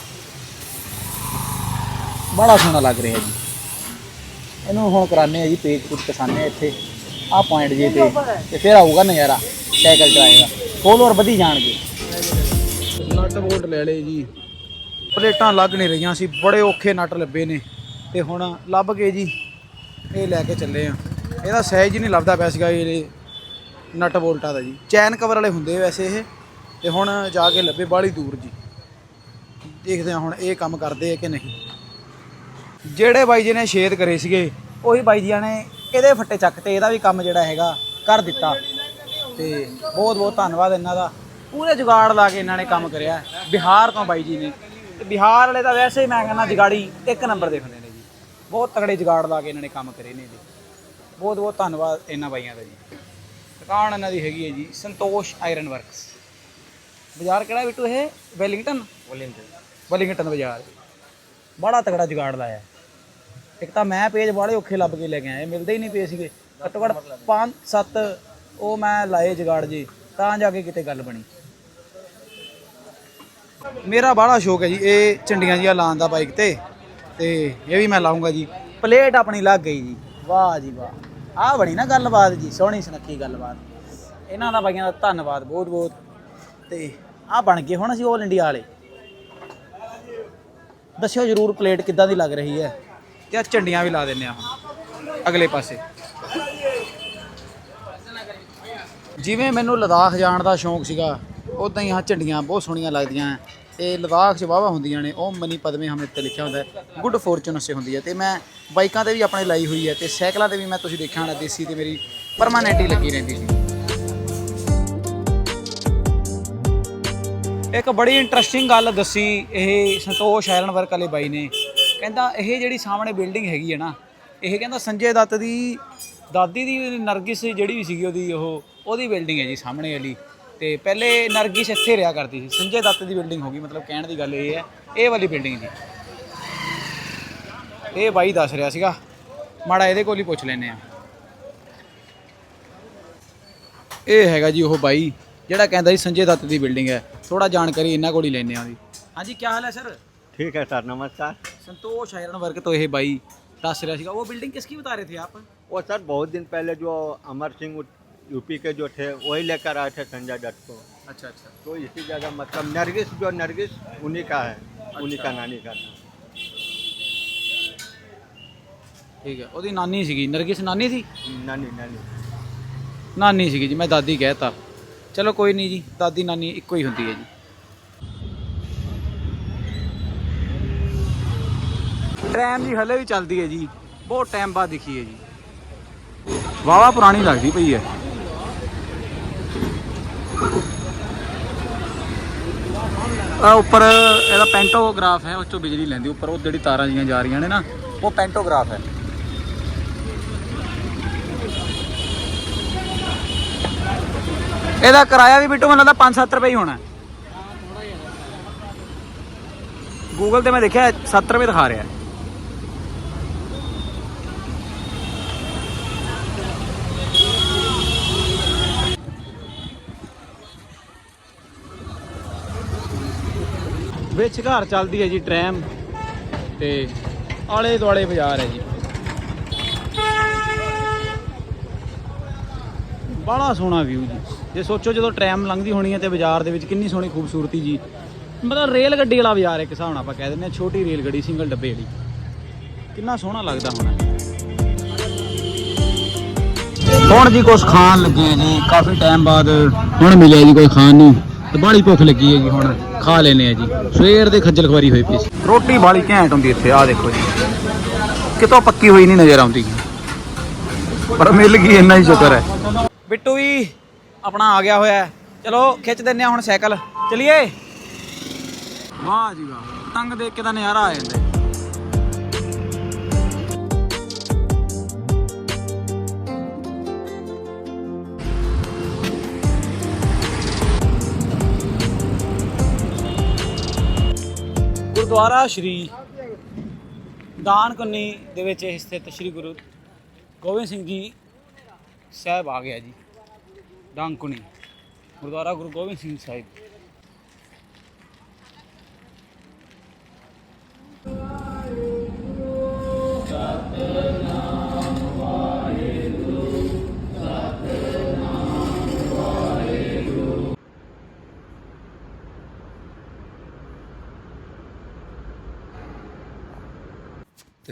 ਬੜਾ ਸੋਹਣਾ ਲੱਗ ਰਿਹਾ ਜੀ। ਇਹਨੂੰ ਹੁਣ ਕਰਾਣੇ ਆ ਜੀ ਪੇਜ ਪੁੱਟ ਕਸਾਨੇ ਆ ਇੱਥੇ। ਆਹ ਪੁਆਇੰਟ ਜੇ ਤੇ। ਤੇ ਫਿਰ ਆਊਗਾ ਨਜ਼ਾਰਾ ਸਾਈਕਲ ਚਲਾਏਗਾ। ਫੋਲੋਅਰ ਵਧੀ ਜਾਣਗੇ। ਨਟ ਬੋਲਟ ਲੈ ਲਏ ਜੀ। ਪਲੇਟਾਂ ਲੱਗ ਨਹੀਂ ਰਹੀਆਂ ਸੀ ਬੜੇ ਔਖੇ ਨਟ ਲੱਭੇ ਨੇ। ਤੇ ਹੁਣ ਲੱਭ ਗਏ ਜੀ ਇਹ ਲੈ ਕੇ ਚੱਲੇ ਆ ਇਹਦਾ ਸਾਈਜ਼ ਹੀ ਨਹੀਂ ਲੱਭਦਾ ਪਿਆ ਸੀਗਾ ਇਹ ਨਟ ਬੋਲਟਾਂ ਦਾ ਜੀ। ਚੈਨ ਕਵਰ ਵਾਲੇ ਹੁੰਦੇ ਵੈਸੇ ਇਹ, ਤੇ ਹੁਣ ਜਾ ਕੇ ਲੱਭੇ ਬਾਹਲੀ ਦੂਰ ਜੀ। ਦੇਖਦੇ ਆ ਹੁਣ ਇਹ ਕੰਮ ਕਰਦੇ ਆ ਕਿ ਨਹੀਂ। ਜਿਹੜੇ ਬਾਈ ਜੀ ਨੇ ਛੇਦ ਕਰੇ ਸੀਗੇ, ਉਹੀ ਬਾਈ ਜੀਆਂ ਨੇ ਇਹਦੇ ਫੱਟੇ ਚੱਕ ਤੇ ਇਹਦਾ ਵੀ ਕੰਮ ਜਿਹੜਾ ਹੈਗਾ ਕਰ ਦਿੱਤਾ। ਤੇ ਬਹੁਤ ਬਹੁਤ ਧੰਨਵਾਦ ਇਹਨਾਂ ਦਾ। ਪੂਰੇ ਜੁਗਾੜ ਲਾ ਕੇ ਇਹਨਾਂ ਨੇ ਕੰਮ ਕਰਿਆ। ਬਿਹਾਰ ਤੋਂ ਬਾਈ ਜੀ ਨੇ। ਤੇ ਬਿਹਾਰ ਵਾਲੇ ਤਾਂ ਵੈਸੇ ਹੀ ਮੈਂ ਕਹਿੰਦਾ ਜੁਗਾੜੀ ਇੱਕ ਨੰਬਰ ਦੇ ਹੁੰਦੇ ਨੇ ਜੀ। ਬਹੁਤ ਤਕੜੇ ਜੁਗਾੜ ਲਾ ਕੇ ਇਹਨਾਂ ਨੇ ਕੰਮ ਕਰੇ ਨੇ ਜੀ। ਬਹੁਤ ਬਹੁਤ ਧੰਨਵਾਦ ਇਹਨਾਂ ਬਾਈਆਂ ਦਾ ਜੀ। ਦੁਕਾਨ ਇਹਨਾਂ ਦੀ ਹੈਗੀ ਹੈ ਜੀ ਸੰਤੋਸ਼ ਆਇਰਨ ਵਰਕਸ ਬਾਜ਼ਾਰ ਕਿਹੜਾ ਬਿੱਟੂ ਇਹ? ਵੈਲਿੰਗਟਨ ਵੈਲਿੰਗਟਨ ਵੈਲਿੰਗਟਨ ਬਾਜ਼ਾਰ। ਬੜਾ ਤਗੜਾ ਜੁਗਾੜ ਲਾਇਆ। ਇੱਕ ਤਾਂ ਮੈਂ ਪੇਜ ਬਾੜੇ ਔਖੇ ਲੱਭ ਕੇ ਲੈ ਕੇ ਆਇਆ ਇਹ ਮਿਲਦੇ ਹੀ ਨਹੀਂ ਪਏ ਸੀਗੇ। ਘੱਟੋ ਘੱਟ 5 7 ਉਹ ਮੈਂ ਲਾਏ ਜੁਗਾੜ ਜੀ ਤਾਂ ਜਾ ਕੇ ਕਿਤੇ ਗੱਲ ਬਣੀ। ਮੇਰਾ ਬੜਾ ਸ਼ੌਕ ਹੈ ਜੀ ਇਹ ਚੰਡੀਆਂ ਜੀਆਂ ਲਾਉਣ ਦਾ ਬਾਈਕ ਤੇ। ਤੇ ਇਹ ਵੀ ਮੈਂ ਲਾਉਂਗਾ ਜੀ। ਪਲੇਟ ਆਪਣੀ ਲੱਗ ਗਈ ਜੀ। ਵਾਹ ਜੀ ਵਾਹ। ਆਹ ਬਣੀ ਨਾ ਗੱਲਬਾਤ ਜੀ, ਸੋਹਣੀ ਸੁਨੱਖੀ ਗੱਲਬਾਤ। ਇਹਨਾਂ ਦਾ ਬਾਈਆਂ ਦਾ ਧੰਨਵਾਦ ਬਹੁਤ ਬਹੁਤ। ਤੇ ਆਹ ਬਣ ਗਏ ਹੁਣ ਅਸੀਂ 올 ਇੰਡੀਆ ਵਾਲੇ। ਦੱਸਿਓ ਜਰੂਰ ਪਲੇਟ ਕਿੱਦਾਂ ਦੀ ਲੱਗ ਰਹੀ ਹੈ ਤੇ ਆ ਝੰਡੀਆਂ ਵੀ ਲਾ ਦਿੰਨੇ ਆ ਹੁਣ, ਅਗਲੇ ਪਾਸੇ। ਜਿਵੇਂ ਮੈਨੂੰ ਲਦਾਖ ਜਾਣ ਦਾ ਸ਼ੌਂਕ ਸੀਗਾ ਉਦਾਂ ਹੀ ਆਹ ਝੰਡੀਆਂ ਬਹੁਤ ਸੋਹਣੀਆਂ ਲੱਗਦੀਆਂ। ਤੇ ਲਦਾਖ 'ਚ ਵਾਹਵਾ ਹੁੰਦੀਆਂ ਨੇ, ਉਹ ਮਨੀ ਪਦਮੇ ਹਮੇ ਤੇ ਲਿਖਿਆ ਹੁੰਦਾ ਹੈ। ਗੁੱਡ ਫੋਰਚੂਨ ਸੇ ਹੁੰਦੀ ਹੈ ਤੇ ਮੈਂ ਬਾਈਕਾਂ ਤੇ ਵੀ ਆਪਣੇ ਲਾਈ ਹੋਈ ਹੈ ਤੇ ਸਾਈਕਲਾਂ ਤੇ ਵੀ ਮੈਂ ਤੁਸੀਂ ਦੇਖਿਆ ਹੋਣਾ, ਦੇਸੀ ਤੇ ਮੇਰੀ ਪਰਮਾਨੈਂਟ ਹੀ ਲੱਗੀ ਰਹਿੰਦੀ ਸੀ। ਇੱਕ ਬੜੀ ਇੰਟਰਸਟਿੰਗ ਗੱਲ ਦੱਸੀ ਇਹ ਸੰਤੋਸ਼ ਆਇਰਨ ਵਰਕ ਵਾਲੇ ਬਾਈ ਨੇ। ਕਹਿੰਦਾ ਇਹ ਜਿਹੜੀ ਸਾਹਮਣੇ ਬਿਲਡਿੰਗ ਹੈਗੀ ਹੈ ਨਾ, ਇਹ ਕਹਿੰਦਾ ਸੰਜੇ ਦੱਤ ਦੀ, ਦਾਦੀ ਦੀ ਨਰਗਿਸ ਜਿਹੜੀ ਵੀ ਸੀਗੀ ਉਹਦੀ, ਉਹ, ਉਹਦੀ ਬਿਲਡਿੰਗ ਹੈ ਜੀ ਸਾਹਮਣੇ ਵਾਲੀ। ਤੇ ਪਹਿਲੇ ਨਰਗਿਸ ਇੱਥੇ ਰਿਹਾ ਕਰਦੀ ਸੀ ਸੰਜੇ ਦੱਤ ਦੀ ਬਿਲਡਿੰਗ ਹੋ ਗਈ ਮਤਲਬ ਕਹਿਣ ਦੀ ਗੱਲ ਇਹ ਹੈ ਇਹ ਵਾਲੀ ਬਿਲਡਿੰਗ ਜੀ ਇਹ ਬਾਈ ਦੱਸ ਰਿਹਾ ਸੀਗਾ ਮਾੜਾ ਇਹਦੇ ਕੋਲ ਹੀ ਪੁੱਛ ਲੈਨੇ ਆ ਇਹ ਹੈਗਾ ਜੀ ਉਹ ਬਾਈ ਜਿਹੜਾ ਕਹਿੰਦਾ ਸੀ ਸੰਜੇ ਦੱਤ ਦੀ ਬਿਲਡਿੰਗ ਹੈ ਥੋੜਾ ਜਾਣਕਾਰੀ ਇਹਨਾਂ ਕੋਲ ਹੀ ਲੈਨੇ ਆ ਉਹਦੀ ਹਾਂਜੀ ਕੀ ਹਾਲ ਹੈ ਸਰ ठीक है सर नमस्कार संतोष आयरन वर्क तो ये भाई दस रहा सीगा वो बिल्डिंग किसकी बता रहे थे आप वो सर बहुत दिन पहले जो अमर सिंह यूपी के जो थे वही लेकर आए थे संजय दत्त को अच्छा अच्छा तो इसी जगह मतलब नरगिस जो नरगिस उन्हीं का है उन्हीं का नानी का था ਠੀਕ ਹੈ ਉਹਦੀ ਨਾਨੀ ਸੀਗੀ ਨਰਗਿਸ ਨਾਨੀ ਸੀ नानी नानी ਨਾਨੀ ਸੀਗੀ ਜੀ ਮੈਂ ਦਾਦੀ ਕਹਿਤਾ ਚਲੋ ਕੋਈ ਨਹੀਂ ਜੀ ਦਾਦੀ ਨਾਨੀ ਇੱਕੋ ਹੀ ਹੁੰਦੀ ਹੈ ਜੀ ਟ੍ਰੈਮ ਜੀ ਹਲੇ ਵੀ ਚੱਲਦੀ ਹੈ ਜੀ ਬਹੁਤ ਟਾਈਮ ਬਾਅਦ ਦਿਖੀ ਹੈ ਜੀ ਵਾਵਾ ਪੁਰਾਣੀ ਲੱਗਦੀ ਪਈ ਹੈ ਆ ਉੱਪਰ ਇਹਦਾ ਪੈਂਟੋਗ੍ਰਾਫ ਹੈ ਉਸ ਚੋਂ ਬਿਜਲੀ ਲੈਂਦੀ, ਉੱਪਰ ਉਹ ਜਿਹੜੀ ਤਾਰਾਂ ਜੀਆਂ ਜਾ ਰਹੀਆਂ ਨੇ ਨਾ, ਉਹ ਪੈਂਟੋਗ੍ਰਾਫ ਹੈ। ਇਹਦਾ ਕਿਰਾਇਆ ਵੀ ਬਿੱਟੂ ਮੈਨੂੰ ਲੱਗਦਾ 5-7 ਰੁਪਏ ਹੀ ਹੋਣਾ। ਗੂਗਲ ਤੇ ਮੈਂ ਦੇਖਿਆ 7 ਰੁਪਏ ਦਿਖਾ ਰਿਹਾ। ਵਿੱਚ ਘਰ ਚੱਲਦੀ ਹੈ ਜੀ ਟ੍ਰੈਮ ਤੇ ਆਲੇ ਦੁਆਲੇ ਬਾਜ਼ਾਰ ਹੈ ਜੀ। ਬੜਾ ਸੋਹਣਾ ਵਿਊ ਜੀ। ਜੇ ਸੋਚੋ ਜਦੋਂ ਟ੍ਰੈਮ ਲੰਘਦੀ ਹੋਣੀ ਹੈ ਤੇ ਬਾਜ਼ਾਰ ਦੇ ਵਿੱਚ ਕਿੰਨੀ ਸੋਹਣੀ ਖੂਬਸੂਰਤੀ ਜੀ। ਮਤਲਬ ਰੇਲ ਗੱਡੀ ਵਾਲਾ ਬਾਜ਼ਾਰ ਇੱਕ ਹਿਸਾਬ ਨਾਲ ਆਪਾਂ ਕਹਿ ਦਿੰਦੇ ਹਾਂ, ਛੋਟੀ ਰੇਲ ਗੱਡੀ ਸਿੰਗਲ ਡੱਬੇ ਵਾਲੀ। ਕਿੰਨਾ ਸੋਹਣਾ ਲੱਗਦਾ ਹੋਣਾ। ਹੁਣ ਜੀ ਕੁਛ ਖਾਣ ਲੱਗੇ ਜੀ ਕਾਫੀ ਟਾਈਮ ਬਾਅਦ ਹੁਣ ਮਿਲਿਆ ਜੀ ਕੋਈ ਖਾਣ ਨੂੰ। ਤੇ ਬਾਹਲੀ ਭੁੱਖ ਲੱਗੀ ਹੈ ਜੀ ਹੁਣ ਖਾ ਲੈਨੇ ਆ ਜੀ। ਸਵੇਰ ਦੇ ਖੱਜਲ ਖਵਾਰੀ ਹੋਈ ਪਈ ਸੀ। ਰੋਟੀ ਬਾਲੀ ਘੈਂਟ ਹੁੰਦੀ ਇੱਥੇ ਆਹ ਦੇਖੋ ਜੀ। ਕਿਤੋਂ ਪੱਕੀ ਹੋਈ ਨਹੀਂ ਨਜ਼ਰ ਆਉਂਦੀ। ਪਰ ਮਿਲ ਗਈ ਇੰਨਾ ਹੀ ਸ਼ੁਕਰ ਹੈ। ਬਿੱਟੂ ਵੀ ਆਪਣਾ ਆ ਗਿਆ ਹੋਇਆ। ਚਲੋ ਖਿੱਚ ਦਿੰਨੇ ਆ ਹੁਣ ਸਾਈਕਲ। ਚਲਿਏ। ਵਾਹ ਜੀ ਵਾਹ ਟੰਗ ਦੇਖ ਕੇ ਤਾਂ ਨਜ਼ਾਰਾ ਆ ਜਾਂਦਾ। ਗੁਰਦੁਆਰਾ ਸ਼੍ਰੀ ਦਾਨਕੁੰਨੀ ਦੇ ਵਿੱਚ ਸਥਿਤ ਸ਼੍ਰੀ ਗੁਰੂ ਗੋਬਿੰਦ ਸਿੰਘ ਜੀ ਸਾਹਿਬ ਆ ਗਿਆ ਜੀ, ਦਾਨਕੁੰਨੀ, ਗੁਰਦੁਆਰਾ ਗੁਰੂ ਗੋਬਿੰਦ ਸਿੰਘ ਸਾਹਿਬ।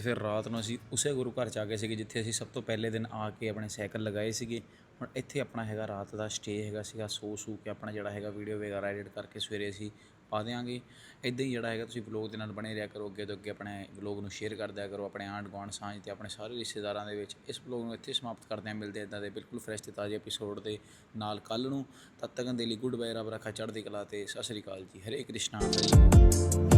ਫਿਰ ਰਾਤ ਨੂੰ ਅਸੀਂ ਉਸੇ ਗੁਰੂ ਘਰ ਚ ਆ ਗਏ ਸੀਗੇ, ਜਿੱਥੇ ਅਸੀਂ ਸਭ ਤੋਂ ਪਹਿਲੇ ਦਿਨ ਆ ਕੇ ਆਪਣੇ ਸਾਈਕਲ ਲਗਾਏ ਸੀਗੇ। ਹੁਣ ਇੱਥੇ ਆਪਣਾ ਹੈਗਾ ਰਾਤ ਦਾ ਸਟੇ ਹੈਗਾ ਸੀਗਾ, ਸੋ ਸੂ ਕੇ ਆਪਣਾ ਜਿਹੜਾ ਹੈਗਾ ਵੀਡੀਓ ਵਗੈਰਾ ਐਡਿਟ ਕਰਕੇ ਸਵੇਰੇ ਅਸੀਂ ਪਾ ਦਿਆਂਗੇ। ਇਦਾਂ ਹੀ ਜਿਹੜਾ ਹੈਗਾ ਤੁਸੀਂ ਵਲੌਗ ਦੇ ਨਾਲ ਬਣੇ ਰਿਹਾ ਕਰੋ, ਅੱਗੇ ਤੋਂ ਅੱਗੇ ਆਪਣੇ ਵਲੌਗ ਨੂੰ ਸ਼ੇਅਰ ਕਰਦਿਆ ਕਰੋ, ਆਪਣੇ ਆਂਢ ਗੁਆਂਢ, ਸਾਂਝ ਤੇ ਆਪਣੇ ਸਾਰੇ ਰਿਸ਼ਤੇਦਾਰਾਂ ਦੇ ਵਿੱਚ। ਇਸ ਵਲੌਗ ਨੂੰ ਇੱਥੇ ਸਮਾਪਤ ਕਰਦੇ ਹਾਂ, ਮਿਲਦੇ ਇਦਾਂ ਦੇ ਬਿਲਕੁਲ ਫਰੈਸ਼ ਤੇ ਤਾਜ਼ੇ ਐਪੀਸੋਡ ਦੇ ਨਾਲ ਕੱਲ ਨੂੰ। ਤਦ ਤੱਕ ਦੇ ਲਈ ਗੁੱਡ ਬਾਏ ਰੱਬ ਰੱਖਾ, ਚੜ੍ਹਦੀ ਕਲਾ ਤੇ ਸਤਿ ਸ਼੍ਰੀ ਅਕਾਲ ਜੀ, ਹਰੇ ਕ੍ਰਿਸ਼ਨਾ। ਹਰੀ